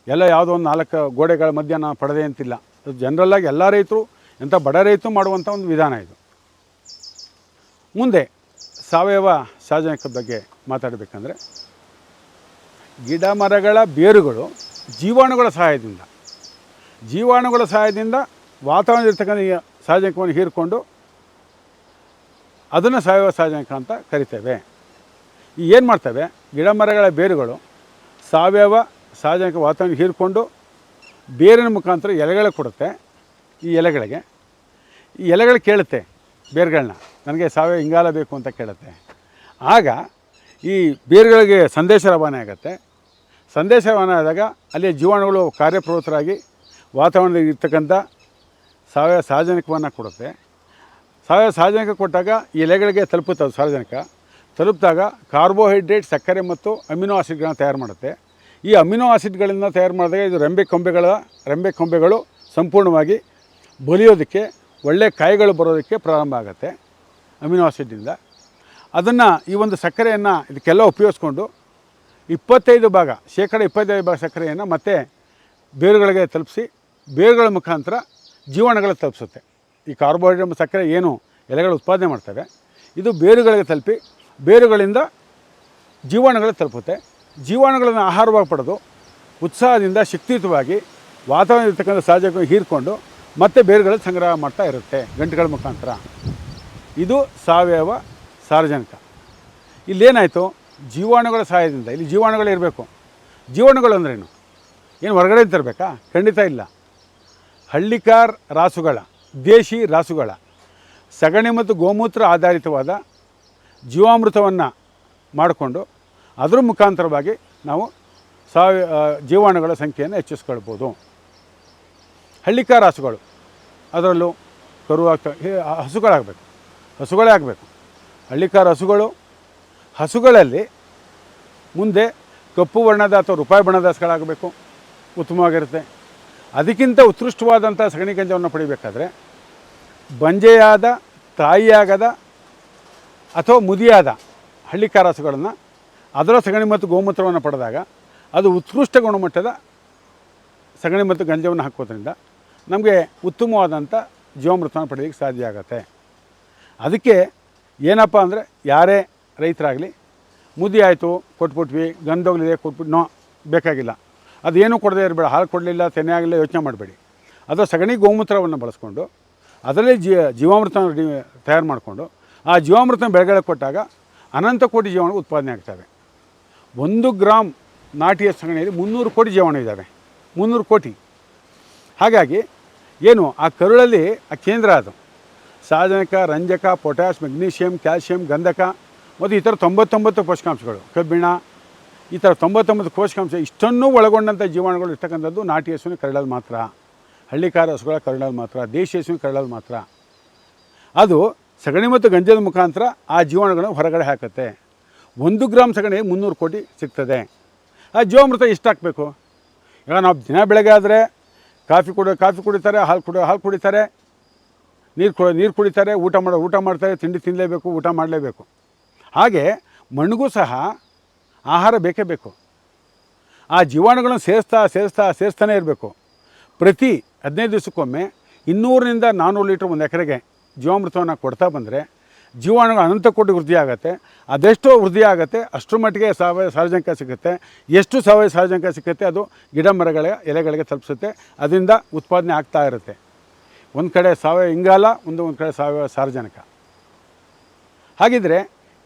ಎಲ್ಲ ಯಾವುದೋ ಒಂದು ನಾಲ್ಕು ಗೋಡೆಗಳ ಮಧ್ಯ ನಾನು ಪಡೆದೇ ಅಂತಿಲ್ಲ. ಜನರಲ್ಲಾಗಿ ಎಲ್ಲ ರೈತರು ಎಂಥ ಬಡ ರೈತರು ಮಾಡುವಂಥ ಒಂದು ವಿಧಾನ ಇದು. ಮುಂದೆ ಸಾವಯವ ಸಾರ್ವಜನಿಕದ ಬಗ್ಗೆ ಮಾತಾಡಬೇಕಂದ್ರೆ, ಗಿಡ ಮರಗಳ ಬೇರುಗಳು ಜೀವಾಣುಗಳ ಸಹಾಯದಿಂದ ಜೀವಾಣುಗಳ ಸಹಾಯದಿಂದ ವಾತಾವರಣದಲ್ಲಿರ್ತಕ್ಕಂಥ ಈ ಸಾರ್ವಜನಿಕವನ್ನು ಹೀರಿಕೊಂಡು ಅದನ್ನು ಸಾವಯವ ಸಾರ್ವಜನಿಕ ಅಂತ ಕರಿತೇವೆ. ಏನು ಮಾಡ್ತವೆ? ಗಿಡ ಮರಗಳ ಬೇರುಗಳು ಸಾವಯವ ಸಾರ್ವಜನಿಕ ವಾತಾವರಣ ಹೀರಿಕೊಂಡು ಬೇರಿನ ಮುಖಾಂತರ ಎಲೆಗಳು ಕೊಡುತ್ತೆ ಈ ಎಲೆಗಳಿಗೆ. ಈ ಎಲೆಗಳು ಕೇಳುತ್ತೆ ಬೇರುಗಳನ್ನ, ನನಗೆ ಸಾವಯವ ಇಂಗಾಲ ಬೇಕು ಅಂತ ಕೇಳುತ್ತೆ. ಆಗ ಈ ಬೇರುಗಳಿಗೆ ಸಂದೇಶ ರವಾನೆ ಆಗುತ್ತೆ. ಸಂದೇಶ ರವಾನೆ ಆದಾಗ ಅಲ್ಲಿ ಜೀವಾಣುಗಳು ಕಾರ್ಯಪ್ರವೃತ್ತರಾಗಿ ವಾತಾವರಣದಲ್ಲಿ ಇರ್ತಕ್ಕಂಥ ಸಾವಯವ ಸಾರ್ವಜನಿಕವನ್ನು ಕೊಡುತ್ತೆ. ಸಾವಯವ ಸಾರ್ವಜನಿಕ ಕೊಟ್ಟಾಗ ಈ ಎಲೆಗಳಿಗೆ ತಲುಪುತ್ತೆ ಅದು ಸಾರ್ವಜನಿಕ. ತಲುಪಿದಾಗ ಕಾರ್ಬೋಹೈಡ್ರೇಟ್, ಸಕ್ಕರೆ ಮತ್ತು ಅಮಿನೋ ಆಸಿಡ್ಗಳನ್ನ ತಯಾರು ಮಾಡುತ್ತೆ. ಈ ಅಮಿನೋ ಆಸಿಡ್ಗಳಿಂದ ತಯಾರು ಮಾಡಿದಾಗ ಇದು ರೆಂಬೆ ಕೊಂಬೆಗಳ, ರೆಂಬೆ ಕೊಂಬೆಗಳು ಸಂಪೂರ್ಣವಾಗಿ ಬಲಿಯೋದಕ್ಕೆ, ಒಳ್ಳೆ ಕಾಯಿಗಳು ಬರೋದಕ್ಕೆ ಪ್ರಾರಂಭ ಆಗುತ್ತೆ ಅಮಿನೋ ಆಸಿಡ್ನಿಂದ. ಅದನ್ನು ಈ ಒಂದು ಸಕ್ಕರೆಯನ್ನು ಇದಕ್ಕೆಲ್ಲ ಉಪಯೋಗಿಸ್ಕೊಂಡು ಇಪ್ಪತ್ತೈದು ಭಾಗ, ಶೇಕಡ ಇಪ್ಪತ್ತೈದು ಭಾಗ ಸಕ್ಕರೆಯನ್ನು ಮತ್ತೆ ಬೇರುಗಳಿಗೆ ತಲುಪಿಸಿ, ಬೇರುಗಳ ಮುಖಾಂತರ ಜೀವಾಣುಗಳಿಗೆ ತಲುಪಿಸುತ್ತೆ. ಈ ಕಾರ್ಬೋಹೈಡ್ರೇಟ್ ಸಕ್ಕರೆ ಏನು ಎಲೆಗಳು ಉತ್ಪಾದನೆ ಮಾಡ್ತವೆ, ಇದು ಬೇರುಗಳಿಗೆ ತಲುಪಿ ಬೇರುಗಳಿಂದ ಜೀವಾಣುಗಳಿಗೆ ತಲುಪುತ್ತೆ. ಜೀವಾಣುಗಳನ್ನು ಆಹಾರವಾಗಿ ಪಡೆದು ಉತ್ಸಾಹದಿಂದ ಶಕ್ತಿಯುತವಾಗಿ ವಾತಾವರಣ ಇರ್ತಕ್ಕಂಥ ಸಹಜವಾಗಿ ಹೀರಿಕೊಂಡು ಮತ್ತೆ ಬೇರುಗಳ ಸಂಗ್ರಹ ಮಾಡ್ತಾ ಇರುತ್ತೆ ಗಂಟುಗಳ ಮುಖಾಂತರ. ಇದು ಸಾವಯವ ಸಾರ್ವಜನಿಕ ಇಲ್ಲೇನಾಯಿತು? ಜೀವಾಣುಗಳ ಸಹಾಯದಿಂದ, ಇಲ್ಲಿ ಜೀವಾಣುಗಳು ಇರಬೇಕು. ಜೀವಾಣುಗಳು ಅಂದ್ರೇನು? ಏನು ಹೊರಗಡೆ ತರಬೇಕಾ? ಖಂಡಿತ ಇಲ್ಲ. ಹಳ್ಳಿಕಾರ್ ರಾಸುಗಳ, ದೇಶಿ ರಾಸುಗಳ, ಸಗಣಿ ಮತ್ತು ಗೋಮೂತ್ರ ಆಧಾರಿತವಾದ ಜೀವಾಮೃತವನ್ನು ಮಾಡಿಕೊಂಡು ಅದರ ಮುಖಾಂತರವಾಗಿ ನಾವು ಸಾವಿ ಜೀವಾಣುಗಳ ಸಂಖ್ಯೆಯನ್ನು ಹೆಚ್ಚಿಸ್ಕೊಳ್ಬೋದು. ಹಳ್ಳಿಕಾರ ಹಸುಗಳು ಅದರಲ್ಲೂ ಕರು ಹಸುಗಳಾಗಬೇಕು ಹಸುಗಳೇ ಆಗಬೇಕು ಹಳ್ಳಿಕಾರ ಹಸುಗಳು ಹಸುಗಳಲ್ಲಿ ಮುಂದೆ ಕಪ್ಪು ಬಣ್ಣದ ಅಥವಾ ರೂಪಾಯಿ ಬಣ್ಣದ ಹಸುಗಳಾಗಬೇಕು, ಉತ್ತಮವಾಗಿರುತ್ತೆ. ಅದಕ್ಕಿಂತ ಉತ್ಕೃಷ್ಟವಾದಂಥ ಸಗಣಿ ಗಂಜವನ್ನು ಪಡಿಬೇಕಾದ್ರೆ, ಬಂಜೆಯಾದ, ತಾಯಿಯಾಗದ ಅಥವಾ ಮುದಿಯಾದ ಹಳ್ಳಿಕಾರ ಹಸುಗಳನ್ನು ಅದರ ಸಗಣಿ ಮತ್ತು ಗೋಮೂತ್ರವನ್ನು ಪಡೆದಾಗ ಅದು ಉತ್ಕೃಷ್ಟ ಗುಣಮಟ್ಟದ ಸಗಣಿ ಮತ್ತು ಗಂಜವನ್ನು ಹಾಕೋದ್ರಿಂದ ನಮಗೆ ಉತ್ತಮವಾದಂಥ ಜೀವಾಮೃತವನ್ನು ಪಡೆಯೋಕ್ಕೆ ಸಾಧ್ಯ ಆಗುತ್ತೆ. ಅದಕ್ಕೆ ಏನಪ್ಪ ಅಂದರೆ ಯಾರೇ ರೈತರಾಗಲಿ ಮುದಿ ಆಯಿತು, ಕೊಟ್ಬಿಟ್ವಿ, ಗಂಧೋಗ್ಲಿದೆ ಕೊಟ್ಬಿಟ್ಟು ನೋ, ಬೇಕಾಗಿಲ್ಲ. ಅದೇನು ಕೊಡದೇ ಇರಬೇಡ, ಹಾಲು ಕೊಡಲಿಲ್ಲ, ತೆನೆ ಆಗಲಿಲ್ಲ, ಯೋಚನೆ ಮಾಡಬೇಡಿ. ಅದರ ಸಗಣಿ ಗೋಮೂತ್ರವನ್ನು ಬಳಸ್ಕೊಂಡು, ಅದರಲ್ಲಿ ಜೀ ಜೀವಾಮೃತ ತಯಾರು ಮಾಡಿಕೊಂಡು, ಆ ಜೀವಾಮೃತ ಬೆಳೆಗಳಿಗೆ ಕೊಟ್ಟಾಗ ಅನಂತ ಕೋಟಿ ಜೀವನ ಉತ್ಪಾದನೆ ಆಗ್ತವೆ. ಒಂದು ಗ್ರಾಮ್ ನಾಟಿಯ ಸಗಣಿಯಲ್ಲಿ ಮುನ್ನೂರು ಕೋಟಿ ಜೀವಾಣು ಇದ್ದಾವೆ. ಮುನ್ನೂರು ಕೋಟಿ. ಹಾಗಾಗಿ ಏನು ಆ ಕರುಳಲ್ಲಿ ಆ ಕೇಂದ್ರ ಅದು. ಸಾಧನಕ, ರಂಜಕ ಪೊಟ್ಯಾಶ್ ಮೆಗ್ನೀಷಿಯಂ, ಕ್ಯಾಲ್ಶಿಯಂ, ಗಂಧಕ ಮತ್ತು ಈ ಥರ ತೊಂಬತ್ತೊಂಬತ್ತು ಪೋಷಕಾಂಶಗಳು. ಕಬ್ಬಿಣ, ಈ ಥರ ತೊಂಬತ್ತೊಂಬತ್ತು ಪೋಷಕಾಂಶ ಇಷ್ಟನ್ನೂ ಒಳಗೊಂಡಂಥ ಜೀವಾಣುಗಳು ಇರ್ತಕ್ಕಂಥದ್ದು ನಾಟಿ ಹಸುವಿನ ಕರಳಲ್ಲಿ ಮಾತ್ರ. ಹಳ್ಳಿಕಾರ ಹಸುಗಳ ಕರಳಲ್ಲಿ ಮಾತ್ರ ದೇಶಿ ಹಸುವಿನ ಕರಳಲ್ಲಿ ಮಾತ್ರ. ಅದು ಸಗಣಿ ಮತ್ತು ಗಂಜದ ಮುಖಾಂತರ ಆ ಜೀವಾಣುಗಳನ್ನು ಹೊರಗಡೆ ಹಾಕುತ್ತೆ. ಒಂದು ಗ್ರಾಮ್ ಸಗಣಿ ಮುನ್ನೂರು ಕೋಟಿ ಸಿಗ್ತದೆ. ಆ ಜೀವಾಮೃತ ಎಷ್ಟು ಹಾಕಬೇಕು ಈಗ ನಾವು ದಿನ ಬೆಳಗ್ಗೆ ಆದರೆ ಕಾಫಿ ಕುಡಿ, ಕಾಫಿ ಕುಡಿತಾರೆ, ಹಾಲು ಕುಡಿ, ಹಾಲು ಕುಡಿತಾರೆ, ನೀರು ಕುಡಿ, ನೀರು ಕುಡಿತಾರೆ, ಊಟ ಮಾಡೋ, ಊಟ ಮಾಡ್ತಾರೆ, ತಿಂಡಿ ತಿನ್ನಲೇಬೇಕು ಊಟ ಮಾಡಲೇಬೇಕು. ಹಾಗೆ ಮಣ್ಣಿಗೂ ಸಹ ಆಹಾರ ಬೇಕೇ ಬೇಕು. ಆ ಜೀವಾಣುಗಳನ್ನು ಸೇರಿಸ್ತಾ ಸೇರಿಸ್ತಾ, ಸೇರಿಸ್ತಾನೆ ಇರಬೇಕು. ಪ್ರತಿ ಹದಿನೈದು ದಿವಸಕ್ಕೊಮ್ಮೆ ಇನ್ನೂರರಿಂದ ನಾನ್ನೂರು ಲೀಟ್ರ್ ಒಂದು ಎಕರೆಗೆ ಜೀವಾಮೃತವನ್ನು ಕೊಡ್ತಾ ಬಂದರೆ ಜೀವಾಣುಗಳು ಅನಂತ ಕೋಟಿ ವೃದ್ಧಿ ಆಗುತ್ತೆ, ಅದೆಷ್ಟು ವೃದ್ಧಿ ಆಗುತ್ತೆ ಅಷ್ಟರ ಮಟ್ಟಿಗೆ ಸಾವಯವ ಸಾರ್ವಜನಿಕ ಸಿಗುತ್ತೆ. ಎಷ್ಟು ಸಾವಯವ ಸಾರ್ವಜನಿಕ ಸಿಗುತ್ತೆ ಅದು ಗಿಡ ಮರಗಳ ಎಲೆಗಳಿಗೆ ತಲುಪಿಸುತ್ತೆ, ಅದರಿಂದ ಉತ್ಪಾದನೆ ಆಗ್ತಾ ಇರುತ್ತೆ. ಒಂದು ಕಡೆ ಸಾವಯವ ಇಂಗಾಲ, ಒಂದು ಒಂದು ಕಡೆ ಸಾವಯವ ಸಾರ್ವಜನಿಕ ಹಾಗಿದ್ದರೆ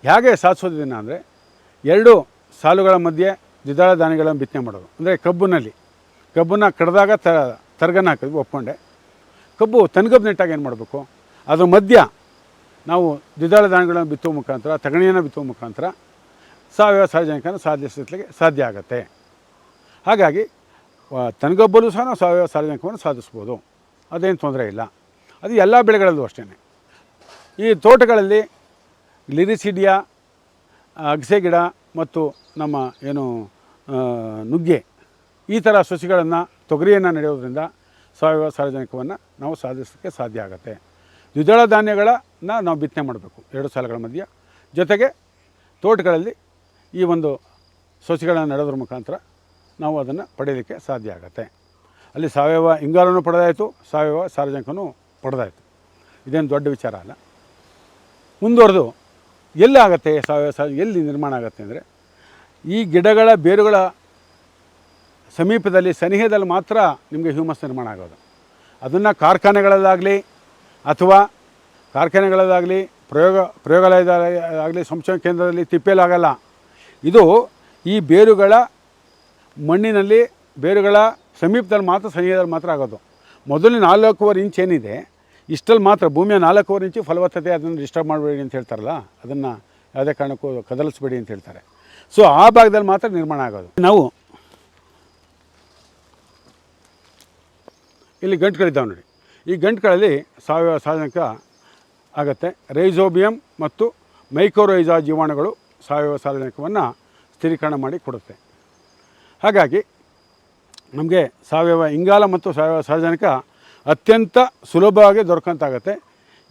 ಹೇಗೆ ಸಾಧಿಸೋದಿನ ಅಂದರೆ, ಎರಡು ಸಾಲುಗಳ ಮಧ್ಯೆ ದ್ವಿದಳ ಧಾನ್ಯಗಳನ್ನು ಬಿತ್ತನೆ ಮಾಡೋದು. ಅಂದರೆ ಕಬ್ಬಿನಲ್ಲಿ. ಕಬ್ಬನ್ನು ಕಡ್ದಾಗ ತ, ತರ್ಗನ ಹಾಕಿದ್ವಿ ಒಪ್ಕೊಂಡೆ. ಕಬ್ಬು ತನ್ಗಬ್ಬು ನೆಟ್ಟಾಗ ಏನು ಮಾಡಬೇಕು? ಅದ್ರ ಮಧ್ಯ ನಾವು ದ್ವಿದಳ ಧಾನ್ಯಗಳನ್ನು ಬಿತ್ತುವ ಮುಖಾಂತರ, ತಗಣಿಯನ್ನು ಬಿತ್ತುವ ಮುಖಾಂತರ ಸಾವಯವ ಸಾರ್ವಜನಿಕನ ಸಾಧಿಸಲಿಕ್ಕೆ ಸಾಧ್ಯ ಆಗುತ್ತೆ. ಹಾಗಾಗಿ ತನಗೊಬ್ಬರೂ ಸಹ ನಾವು ಸಾವಯವ ಸಾರ್ವಜನಿಕವನ್ನು ಸಾಧಿಸ್ಬೋದು. ಅದೇನು ತೊಂದರೆ ಇಲ್ಲ. ಅದು ಎಲ್ಲ ಬೆಳೆಗಳಲ್ಲೂ ಅಷ್ಟೇ ಈ ತೋಟಗಳಲ್ಲಿ ಲಿರಿಸಿಡಿಯಾ ಅಗಸೆ ಗಿಡ ಮತ್ತು ನಮ್ಮ ಏನು ನುಗ್ಗೆ, ಈ ಥರ ಸಸಿಗಳನ್ನು, ತೊಗರಿಯನ್ನು ನಡೆಯೋದ್ರಿಂದ ಸಾವಯವ ಸಾರ್ವಜನಿಕವನ್ನು ನಾವು ಸಾಧಿಸೋಕ್ಕೆ ಸಾಧ್ಯ ಆಗುತ್ತೆ. ದ್ವಿದಳ ಧಾನ್ಯಗಳನ್ನ ನಾವು ಬಿತ್ತನೆ ಮಾಡಬೇಕು, ಎರಡು ಸಾಲುಗಳ ಮಧ್ಯೆ. ಜೊತೆಗೆ ತೋಟಗಳಲ್ಲಿ ಈ ಒಂದು ಸಸಿಗಳನ್ನು ನೆಡೋದ್ರ ಮುಖಾಂತರ ನಾವು ಅದನ್ನು ಪಡೆಯಲಿಕ್ಕೆ ಸಾಧ್ಯ ಆಗುತ್ತೆ. ಅಲ್ಲಿ ಸಾವಯವ ಇಂಗಾಲನೂ ಪಡೆದಾಯಿತು, ಸಾವಯವ ಸಾರ್ವಜನಿಕನೂ ಪಡೆದಾಯಿತು. ಇದೇನು ದೊಡ್ಡ ವಿಚಾರ ಅಲ್ಲ. ಮುಂದುವರೆದು ಎಲ್ಲಿ ಆಗುತ್ತೆ ಸಾವಯವ ಎಲ್ಲಿ ನಿರ್ಮಾಣ ಆಗುತ್ತೆ ಅಂದರೆ, ಈ ಗಿಡಗಳ ಬೇರುಗಳ ಸಮೀಪದಲ್ಲಿ, ಸನಿಹದಲ್ಲಿ ಮಾತ್ರ ನಿಮಗೆ ಹ್ಯೂಮಸ್ ನಿರ್ಮಾಣ ಆಗೋದು. ಅದನ್ನು ಕಾರ್ಖಾನೆಗಳಲ್ಲಾಗಲಿ ಅಥವಾ ಕಾರ್ಖಾನೆಗಳಲ್ಲಾಗಲಿ ಪ್ರಯೋಗ ಪ್ರಯೋಗಾಲಯದ ಆಗಲಿ ಸಂಶೋಧನಾ ಕೇಂದ್ರದಲ್ಲಿ ತಿಪ್ಪೇಲಾಗಲ್ಲ ಇದು ಈ ಬೇರುಗಳ ಮಣ್ಣಿನಲ್ಲಿ, ಬೇರುಗಳ ಸಮೀಪದಲ್ಲಿ ಮಾತ್ರ ಸನಿಹದಲ್ಲಿ ಮಾತ್ರ ಆಗೋದು. ಮೊದಲು ನಾಲ್ಕೂವರೆ ಇಂಚ್ ಏನಿದೆ ಇಷ್ಟಲ್ಲಿ ಮಾತ್ರ, ಭೂಮಿಯ ನಾಲ್ಕೂವರೆ ಇಂಚು ಫಲವತ್ತತೆ, ಅದನ್ನು ಡಿಸ್ಟರ್ಬ್ ಮಾಡಬೇಡಿ ಅಂತ ಹೇಳ್ತಾರಲ್ಲ, ಅದನ್ನು ಯಾವುದೇ ಕಾರಣಕ್ಕೂ ಕದಲಿಸ್ಬೇಡಿ ಅಂತ ಹೇಳ್ತಾರೆ. ಸೊ ಆ ಭಾಗದಲ್ಲಿ ಮಾತ್ರ ನಿರ್ಮಾಣ ಆಗೋದು. ನಾವು ಇಲ್ಲಿ ಗಂಟುಗಳಿದ್ದಾವೆ ನೋಡಿ. ಈ ಗಂಟುಗಳಲ್ಲಿ ಸಾವಯವ ಸಾಧನಕ ಆಗುತ್ತೆ. ರೈಸೋಬಿಯಂ ಮತ್ತು ಮೈಕೋರೈಜಾ ಜೀವಾಣುಗಳು ಸಾವಯವ ಸಾರಜನಕವನ್ನು ಸ್ಥಿರೀಕರಣ ಮಾಡಿ ಕೊಡುತ್ತೆ. ಹಾಗಾಗಿ ನಮಗೆ ಸಾವಯವ ಇಂಗಾಲ ಮತ್ತು ಸಾವಯವ ಸಾರಜನಕ ಅತ್ಯಂತ ಸುಲಭವಾಗಿ ದೊರಕಂತಾಗತ್ತೆ.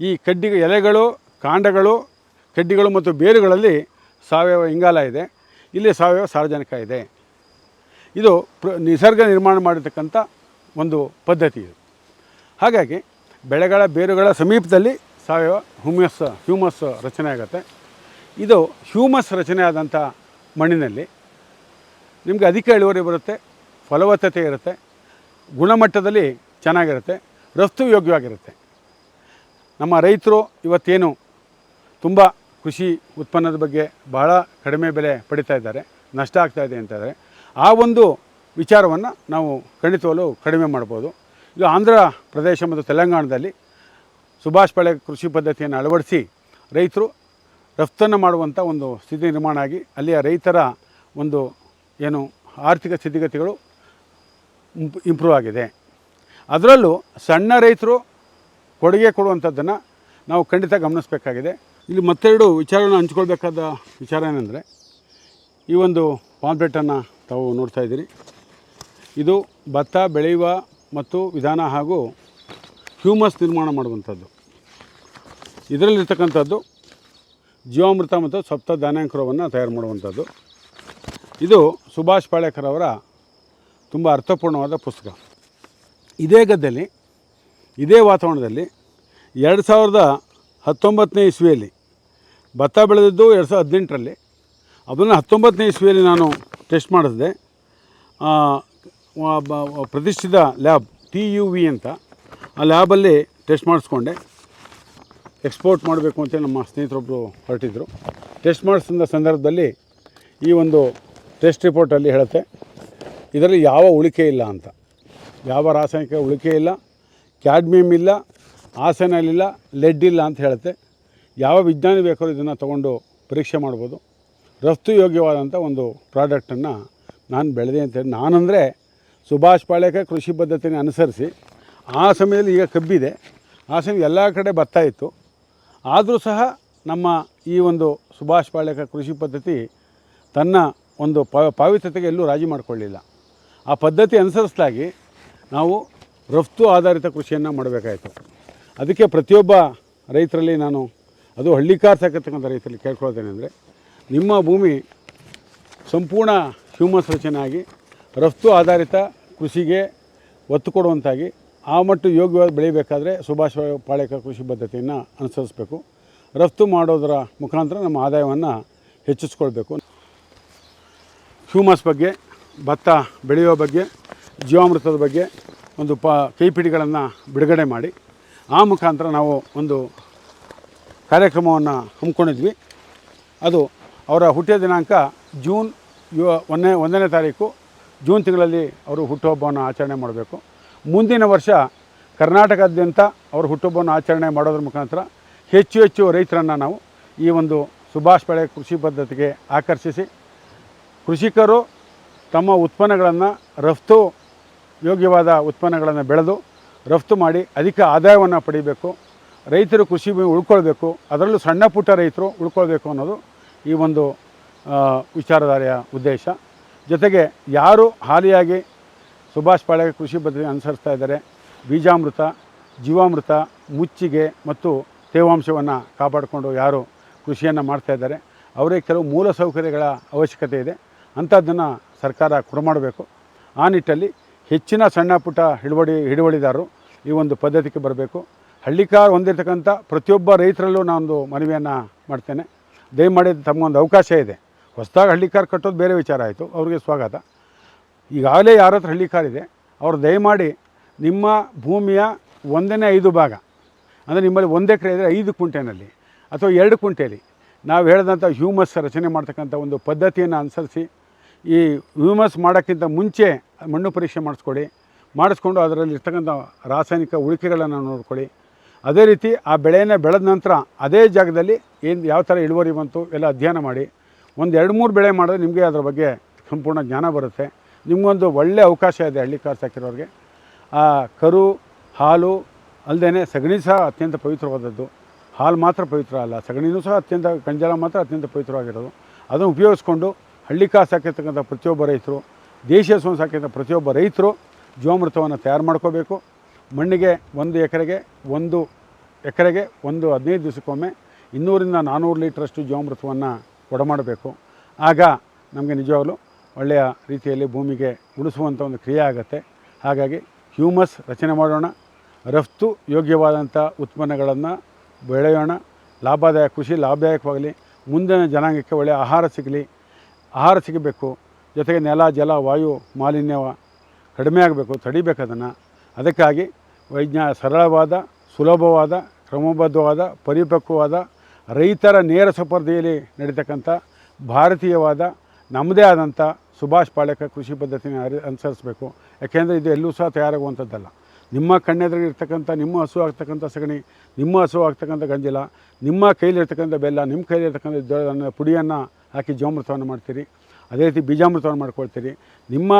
ಈ ಕಡ್ಡಿ ಎಲೆಗಳು, ಕಾಂಡಗಳು, ಕಡ್ಡಿಗಳು ಮತ್ತು ಬೇರುಗಳಲ್ಲಿ ಸಾವಯವ ಇಂಗಾಲ ಇದೆ. ಇಲ್ಲಿ ಸಾವಯವ ಸಾರಜನಕ ಇದೆ. ಇದು ಪ್ರ ನಿಸರ್ಗ ನಿರ್ಮಾಣ ಮಾಡಿರ್ತಕ್ಕಂಥ ಒಂದು ಪದ್ಧತಿ ಇದು. ಹಾಗಾಗಿ ಬೆಳೆಗಳ ಬೇರುಗಳ ಸಮೀಪದಲ್ಲಿ ಸಾವಯವ ಹ್ಯೂಮಸ್ ಹ್ಯೂಮಸ್ ರಚನೆ ಆಗುತ್ತೆ. ಇದು ಹ್ಯೂಮಸ್ ರಚನೆ ಆದಂಥ ಮಣ್ಣಿನಲ್ಲಿ ನಿಮಗೆ ಅಧಿಕ ಇಳುವರಿ ಬರುತ್ತೆ, ಫಲವತ್ತತೆ ಇರುತ್ತೆ, ಗುಣಮಟ್ಟದಲ್ಲಿ ಚೆನ್ನಾಗಿರುತ್ತೆ, ರಫ್ತು ಯೋಗ್ಯವಾಗಿರುತ್ತೆ. ನಮ್ಮ ರೈತರು ಇವತ್ತೇನು ತುಂಬ ಕೃಷಿ ಉತ್ಪನ್ನದ ಬಗ್ಗೆ ಬಹಳ ಕಡಿಮೆ ಬೆಲೆ ಪಡಿತಾ ಇದ್ದಾರೆ, ನಷ್ಟ ಆಗ್ತಾ ಇದೆ ಅಂತಂದರೆ ಆ ಒಂದು ವಿಚಾರವನ್ನು ನಾವು ಖಂಡಿತವಾಗಲೂ ಕಡಿಮೆ ಮಾಡ್ಬೋದು. ಇದು ಆಂಧ್ರ ಪ್ರದೇಶ ಮತ್ತು ತೆಲಂಗಾಣದಲ್ಲಿ ಸುಭಾಷ್ ಬೆಳೆ ಕೃಷಿ ಪದ್ಧತಿಯನ್ನು ಅಳವಡಿಸಿ ರೈತರು ರಫ್ತನ್ನು ಮಾಡುವಂಥ ಒಂದು ಸ್ಥಿತಿ ನಿರ್ಮಾಣ ಆಗಿ ಅಲ್ಲಿಯ ರೈತರ ಒಂದು ಏನು ಆರ್ಥಿಕ ಸ್ಥಿತಿಗತಿಗಳು ಇಂಪ್ರೂವ್ ಆಗಿದೆ. ಅದರಲ್ಲೂ ಸಣ್ಣ ರೈತರು ಕೊಡುಗೆ ಕೊಡುವಂಥದ್ದನ್ನು ನಾವು ಖಂಡಿತ ಗಮನಿಸಬೇಕಾಗಿದೆ. ಇಲ್ಲಿ ಮತ್ತೆರಡು ವಿಚಾರವನ್ನು ಹಂಚ್ಕೊಳ್ಬೇಕಾದ ವಿಚಾರ ಏನಂದರೆ, ಈ ಒಂದು ಪಾಂಪ್ಲೆಟನ್ನು ತಾವು ನೋಡ್ತಾ ಇದ್ದೀರಿ. ಇದು ಭತ್ತ ಬೆಳೆಯುವ ಮತ್ತು ವಿಧಾನ ಹಾಗೂ ಹ್ಯೂಮಸ್ ನಿರ್ಮಾಣ ಮಾಡುವಂಥದ್ದು. ಇದರಲ್ಲಿರ್ತಕ್ಕಂಥದ್ದು ಜೀವಾಮೃತ ಮತ್ತು ಸಪ್ತ ಧಾನ್ಯಾಂಕರವನ್ನು ತಯಾರು ಮಾಡುವಂಥದ್ದು. ಇದು ಸುಭಾಷ್ ಪಾಳೇಕರ್ ಅವರ ತುಂಬ ಅರ್ಥಪೂರ್ಣವಾದ ಪುಸ್ತಕ. ಇದೇ ಗದ್ದೆಯಲ್ಲಿ ಇದೇ ವಾತಾವರಣದಲ್ಲಿ ಎರಡು ಸಾವಿರದ ಹತ್ತೊಂಬತ್ತನೇ ಇಸ್ವಿಯಲ್ಲಿ ಭತ್ತ ಬೆಳೆದಿದ್ದು ಎರಡು ಸಾವಿರದ ಹದಿನೆಂಟರಲ್ಲಿ. ಅದನ್ನು ಹತ್ತೊಂಬತ್ತನೇ ಇಸ್ವಿಯಲ್ಲಿ ನಾನು ಟೆಸ್ಟ್ ಮಾಡಿಸಿದೆ ಪ್ರತಿಷ್ಠಿತ ಲ್ಯಾಬ್, ಟಿ ಯು ವಿ ಅಂತ, ಆ ಲ್ಯಾಬಲ್ಲಿ ಟೆಸ್ಟ್ ಮಾಡಿಸ್ಕೊಂಡೆ. ಎಕ್ಸ್ಪೋರ್ಟ್ ಮಾಡಬೇಕು ಅಂತ ನಮ್ಮ ಸ್ನೇಹಿತರೊಬ್ಬರು ಹೊರಟಿದ್ರು. ಟೆಸ್ಟ್ ಮಾಡಿಸಿದ ಸಂದರ್ಭದಲ್ಲಿ ಈ ಒಂದು ಟೆಸ್ಟ್ ರಿಪೋರ್ಟಲ್ಲಿ ಹೇಳುತ್ತೆ, ಇದರಲ್ಲಿ ಯಾವ ಉಳಿಕೆ ಇಲ್ಲ ಅಂತ. ಯಾವ ರಾಸಾಯನಿಕ ಉಳಿಕೆ ಇಲ್ಲ ಕ್ಯಾಡ್ಮಿಯಮ್ ಇಲ್ಲ ಆಸನಲ್ ಇಲ್ಲ, ಲೆಡ್ ಇಲ್ಲ ಅಂತ ಹೇಳುತ್ತೆ. ಯಾವ ವಿಜ್ಞಾನಿ ಬೇಕಾದ್ರೂ ಇದನ್ನು ತೊಗೊಂಡು ಪರೀಕ್ಷೆ ಮಾಡ್ಬೋದು. ರಫ್ತು ಯೋಗ್ಯವಾದಂಥ ಒಂದು ಪ್ರಾಡಕ್ಟನ್ನು ನಾನು ಬೆಳೆದೆ ಅಂತೇಳಿ ನಾನಂದರೆ ಸುಭಾಷ್ ಪಾಳೇಕರ್ ಕೃಷಿ ಪದ್ಧತಿನ ಅನುಸರಿಸಿ, ಆ ಸಮಯದಲ್ಲಿ ಈಗ ಕಬ್ಬಿದೆ. ಆ ಸಮಯ ಎಲ್ಲ ಕಡೆ ಬರ್ತಾಯಿತ್ತು ಆದರೂ ಸಹ ನಮ್ಮ ಈ ಒಂದು ಸುಭಾಷ್ ಪಾಳ್ಯಕ ಕೃಷಿ ಪದ್ಧತಿ ತನ್ನ ಒಂದು ಪ ಪಾವಿತ್ರ್ಯತೆಗೆ ಎಲ್ಲೂ ರಾಜಿ ಮಾಡಿಕೊಳ್ಳಿಲ್ಲ. ಆ ಪದ್ಧತಿ ಅನುಸರಿಸಲಾಗಿ ನಾವು ರಫ್ತು ಆಧಾರಿತ ಕೃಷಿಯನ್ನು ಮಾಡಬೇಕಾಯಿತು. ಅದಕ್ಕೆ ಪ್ರತಿಯೊಬ್ಬ ರೈತರಲ್ಲಿ ನಾನು, ಅದು ಹಳ್ಳಿಕಾರ್ ಸಾಕತಕ್ಕಂಥ ರೈತರಲ್ಲಿ ಕೇಳ್ಕೊಳ್ತೇನೆ ಅಂದರೆ, ನಿಮ್ಮ ಭೂಮಿ ಸಂಪೂರ್ಣ ಹ್ಯೂಮಸ್ ರಚನೆ ಆಗಿ ರಫ್ತು ಆಧಾರಿತ ಕೃಷಿಗೆ ಒತ್ತು ಕೊಡುವಂತಾಗಿ ಆ ಮಟ್ಟು ಯೋಗ್ಯವಾಗಿ ಬೆಳಿಬೇಕಾದ್ರೆ ಸುಭಾಷ್ ಪಾಳೇಕರ್ ಕೃಷಿ ಪದ್ಧತಿಯನ್ನು ಅನುಸರಿಸಬೇಕು. ರಫ್ತು ಮಾಡೋದರ ಮುಖಾಂತರ ನಮ್ಮ ಆದಾಯವನ್ನು ಹೆಚ್ಚಿಸ್ಕೊಳ್ಬೇಕು. ಹ್ಯೂಮಸ್ ಬಗ್ಗೆ, ಭತ್ತ ಬೆಳೆಯೋ ಬಗ್ಗೆ, ಜೀವಾಮೃತದ ಬಗ್ಗೆ ಒಂದು ಪ, ಕೈಪಿಡಿಗಳನ್ನು ಬಿಡುಗಡೆ ಮಾಡಿ. ಆ ಮುಖಾಂತರ ನಾವು ಒಂದು ಕಾರ್ಯಕ್ರಮವನ್ನು ಹಮ್ಮಿಕೊಂಡಿದ್ವಿ. ಅದು ಅವರ ಹುಟ್ಟಿದ ದಿನಾಂಕ ಜೂನ್ ಯು, ಒಂದನೇ ಒಂದನೇ ತಾರೀಕು. ಜೂನ್ ತಿಂಗಳಲ್ಲಿ ಅವರು ಹುಟ್ಟುಹಬ್ಬವನ್ನು ಆಚರಣೆ ಮಾಡಬೇಕು. ಮುಂದಿನ ವರ್ಷ ಕರ್ನಾಟಕದಾದ್ಯಂತ ಅವರು ಹುಟ್ಟುಹಬ್ಬವನ್ನು ಆಚರಣೆ ಮಾಡೋದ್ರ ಮುಖಾಂತರ ಹೆಚ್ಚು ಹೆಚ್ಚು ರೈತರನ್ನು ನಾವು ಈ ಒಂದು ಸುಭಾಷ್ ಬೆಳೆ ಕೃಷಿ ಪದ್ಧತಿಗೆ ಆಕರ್ಷಿಸಿ ಕೃಷಿಕರು ತಮ್ಮ ಉತ್ಪನ್ನಗಳನ್ನು ರಫ್ತು ಯೋಗ್ಯವಾದ ಉತ್ಪನ್ನಗಳನ್ನು ಬೆಳೆದು ರಫ್ತು ಮಾಡಿ ಅಧಿಕ ಆದಾಯವನ್ನು ಪಡಿಬೇಕು. ರೈತರು ಕೃಷಿ ಭೂಮಿ ಉಳ್ಕೊಳ್ಬೇಕು. ಅದರಲ್ಲೂ ಸಣ್ಣ ಪುಟ್ಟ ರೈತರು ಉಳ್ಕೊಳ್ಬೇಕು ಅನ್ನೋದು ಈ ಒಂದು ವಿಚಾರಧಾರೆಯ ಉದ್ದೇಶ. ಜೊತೆಗೆ ಯಾರು ಹಾಲಿಯಾಗಿ ಸುಭಾಷ್ ಪಾಳೆ ಕೃಷಿ ಪದ್ಧತಿ ಅನುಸರಿಸ್ತಾ ಇದ್ದಾರೆ. ಬೀಜಾಮೃತ, ಜೀವಾಮೃತ, ಮುಚ್ಚಿಗೆ ಮತ್ತು ತೇವಾಂಶವನ್ನು ಕಾಪಾಡಿಕೊಂಡು ಯಾರು ಕೃಷಿಯನ್ನು ಮಾಡ್ತಾ ಇದ್ದಾರೆ. ಅವರೇ ಕೆಲವು ಮೂಲ ಸೌಕರ್ಯಗಳ ಅವಶ್ಯಕತೆ ಇದೆ. ಅಂಥದ್ದನ್ನು ಸರ್ಕಾರ ಕೊಡಮಾಡಬೇಕು ಆ ನಿಟ್ಟಲ್ಲಿ ಹೆಚ್ಚಿನ ಸಣ್ಣ ಪುಟ್ಟ ಹಿಡುವಳಿ ಹಿಡುವಳಿದಾರರು ಈ ಒಂದು ಪದ್ಧತಿಗೆ ಬರಬೇಕು. ಹಳ್ಳಿಕಾರ ಹೊಂದಿರತಕ್ಕಂಥ ಪ್ರತಿಯೊಬ್ಬ ರೈತರಲ್ಲೂ ನಾನೊಂದು ಮನವಿಯನ್ನು ಮಾಡ್ತೇನೆ. ದಯಮಾಡಿ ತಮಗೊಂದು ಅವಕಾಶ ಇದೆ. ಹೊಸದಾಗಿ ಹಳ್ಳಿಕಾರ್ ಕಟ್ಟೋದು ಬೇರೆ ವಿಚಾರ ಆಯಿತು. ಅವ್ರಿಗೆ ಸ್ವಾಗತ. ಈಗಾಗಲೇ ಯಾರ ಹತ್ರ ಹಳ್ಳಿ ಕಾರಿದೆ ಅವರು ದಯಮಾಡಿ ನಿಮ್ಮ ಭೂಮಿಯ ಒಂದನೇ ಐದು ಭಾಗ, ಅಂದರೆ ನಿಮ್ಮಲ್ಲಿ ಒಂದು ಎಕರೆ ಇದ್ದರೆ ಐದು ಕುಂಟೆನಲ್ಲಿ ಅಥವಾ ಎರಡು ಕುಂಟೆಯಲ್ಲಿ ನಾವು ಹೇಳಿದಂಥ ಹ್ಯೂಮಸ್ ರಚನೆ ಮಾಡ್ತಕ್ಕಂಥ ಒಂದು ಪದ್ಧತಿಯನ್ನು ಅನುಸರಿಸಿ, ಈ ಹ್ಯೂಮಸ್ ಮಾಡೋಕ್ಕಿಂತ ಮುಂಚೆ ಮಣ್ಣು ಪರೀಕ್ಷೆ ಮಾಡಿಸ್ಕೊಡಿ, ಮಾಡಿಸ್ಕೊಂಡು ಅದರಲ್ಲಿ ಇರ್ತಕ್ಕಂಥ ರಾಸಾಯನಿಕ ಉಳಿಕೆಗಳನ್ನು ನೋಡ್ಕೊಳ್ಳಿ. ಅದೇ ರೀತಿ ಆ ಬೆಳೆಯನ್ನು ಬೆಳೆದ ನಂತರ ಅದೇ ಜಾಗದಲ್ಲಿ ಏನು ಯಾವ ಥರ ಇಳುವರಿ ಬಂತು ಎಲ್ಲ ಅಧ್ಯಯನ ಮಾಡಿ. ಒಂದು ಎರಡು ಮೂರು ಬೆಳೆ ಮಾಡಿದ್ರೆ ನಿಮಗೆ ಅದರ ಬಗ್ಗೆ ಸಂಪೂರ್ಣ ಜ್ಞಾನ ಬರುತ್ತೆ. ನಿಮಗೊಂದು ಒಳ್ಳೆಯ ಅವಕಾಶ ಇದೆ ಹಳ್ಳಿ ಕಾರ್ ಸಾಕಿರೋರಿಗೆ. ಆ ಕರು, ಹಾಲು ಅಲ್ಲದೇ ಸಗಣಿ ಸಹ ಅತ್ಯಂತ ಪವಿತ್ರವಾದದ್ದು. ಹಾಲು ಮಾತ್ರ ಪವಿತ್ರ ಅಲ್ಲ, ಸಗಣಿನೂ ಸಹ ಅತ್ಯಂತ ಗಂಜಲ ಮಾತ್ರ ಅತ್ಯಂತ ಪವಿತ್ರವಾಗಿರೋದು. ಅದನ್ನು ಉಪಯೋಗಿಸ್ಕೊಂಡು ಹಳ್ಳಿ ಕಾಸು ಸಾಕಿರ್ತಕ್ಕಂಥ ಪ್ರತಿಯೊಬ್ಬ ರೈತರು, ದೇಶೀಯ ಹಸುವನ್ನು ಸಾಕಿರ್ತಕ್ಕಂಥ ಪ್ರತಿಯೊಬ್ಬ ರೈತರು ಜೀವಾಮೃತವನ್ನು ತಯಾರು ಮಾಡ್ಕೋಬೇಕು. ಮಣ್ಣಿಗೆ ಒಂದು ಎಕರೆಗೆ ಒಂದು ಎಕರೆಗೆ ಒಂದು ಹದಿನೈದು ದಿವಸಕ್ಕೊಮ್ಮೆ ಇನ್ನೂರಿಂದ ನಾನ್ನೂರು ಲೀಟ್ರಷ್ಟು ಜೀವಾಮೃತವನ್ನು ಕೊಡಮಾಡಬೇಕು ಆಗ ನಮಗೆ ನಿಜವಾಗಲೂ ಒಳ್ಳೆಯ ರೀತಿಯಲ್ಲಿ ಭೂಮಿಗೆ ಉಳಿಸುವಂಥ ಒಂದು ಕ್ರಿಯೆ ಆಗುತ್ತೆ. ಹಾಗಾಗಿ ಹ್ಯೂಮಸ್ ರಚನೆ ಮಾಡೋಣ, ರಫ್ತು ಯೋಗ್ಯವಾದಂಥ ಉತ್ಪನ್ನಗಳನ್ನು ಬೆಳೆಯೋಣ, ಲಾಭದಾಯಕ ಕೃಷಿ ಲಾಭದಾಯಕವಾಗಲಿ, ಮುಂದಿನ ಜನಾಂಗಕ್ಕೆ ಒಳ್ಳೆಯ ಆಹಾರ ಸಿಗಲಿ, ಆಹಾರ ಸಿಗಬೇಕು, ಜೊತೆಗೆ ನೆಲ, ಜಲ, ವಾಯು, ಮಾಲಿನ್ಯ ಕಡಿಮೆ ಆಗಬೇಕು, ತಡಿಬೇಕು ಅದನ್ನು. ಅದಕ್ಕಾಗಿ ವೈಜ್ಞಾ, ಸರಳವಾದ, ಸುಲಭವಾದ, ಕ್ರಮಬದ್ಧವಾದ, ಪರಿಪಕ್ವವಾದ, ರೈತರ ನೇರ ಸ್ಪರ್ಧೆಯಲ್ಲಿ ನಡೀತಕ್ಕಂಥ ಭಾರತೀಯವಾದ, ನಮ್ಮದೇ ಆದಂಥ ಸುಭಾಷ್ ಪಾಳೇಕರ್ ಕೃಷಿ ಪದ್ಧತಿನ ಅರಿ, ಅನುಸರಿಸಬೇಕು. ಯಾಕೆಂದರೆ ಇದು ಎಲ್ಲೂ ಸಹ ತಯಾರಾಗುವಂಥದ್ದಲ್ಲ. ನಿಮ್ಮ ಕಣ್ಣೆದುರಿಗೆ ಇರ್ತಕ್ಕಂಥ, ನಿಮ್ಮ ಹಸು ಆಗ್ತಕ್ಕಂಥ ಸಗಣಿ, ನಿಮ್ಮ ಹಸು ಆಗ್ತಕ್ಕಂಥ ಗಂಜಲ, ನಿಮ್ಮ ಕೈಲಿರ್ತಕ್ಕಂಥ ಬೆಲ್ಲ, ನಿಮ್ಮ ಕೈಲಿರ್ತಕ್ಕಂಥ ಪುಡಿಯನ್ನು ಹಾಕಿ ಜೋಮೃತವನ್ನು ಮಾಡ್ತೀರಿ. ಅದೇ ರೀತಿ ಬೀಜಾಮೃತವನ್ನು ಮಾಡ್ಕೊಳ್ತೀರಿ. ನಿಮ್ಮ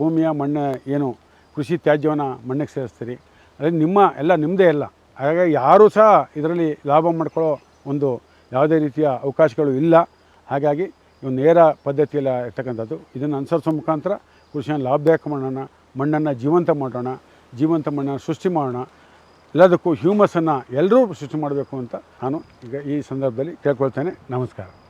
ಭೂಮಿಯ ಮಣ್ಣು ಏನು, ಕೃಷಿ ತ್ಯಾಜ್ಯವನ್ನು ಮಣ್ಣಿಗೆ ಸೇರಿಸ್ತೀರಿ. ಅದೇ ನಿಮ್ಮ ಎಲ್ಲ ನಿಮ್ಮದೇ ಎಲ್ಲ ಹಾಗಾಗಿ ಯಾರೂ ಸಹ ಇದರಲ್ಲಿ ಲಾಭ ಮಾಡ್ಕೊಳ್ಳೋ ಒಂದು ಯಾವುದೇ ರೀತಿಯ ಅವಕಾಶಗಳು ಇಲ್ಲ. ಹಾಗಾಗಿ ಇವು ನೇರ ಪದ್ಧತಿಯಲ್ಲಿ ಇರ್ತಕ್ಕಂಥದ್ದು. ಇದನ್ನು ಅನುಸರಿಸೋ ಮುಖಾಂತರ ಕೃಷಿಯನ್ನು ಲಾಭದಾಯಕ ಮಾಡೋಣ ಮಣ್ಣನ್ನು ಜೀವಂತ ಮಾಡೋಣ, ಜೀವಂತ ಮಣ್ಣನ್ನು ಸೃಷ್ಟಿ ಮಾಡೋಣ. ಎಲ್ಲದಕ್ಕೂ ಹ್ಯೂಮಸನ್ನು ಎಲ್ಲರೂ ಸೃಷ್ಟಿ ಮಾಡಬೇಕು ಅಂತ ನಾನು ಈಗ ಈ ಸಂದರ್ಭದಲ್ಲಿ ಕೇಳ್ಕೊಳ್ತೇನೆ. ನಮಸ್ಕಾರ.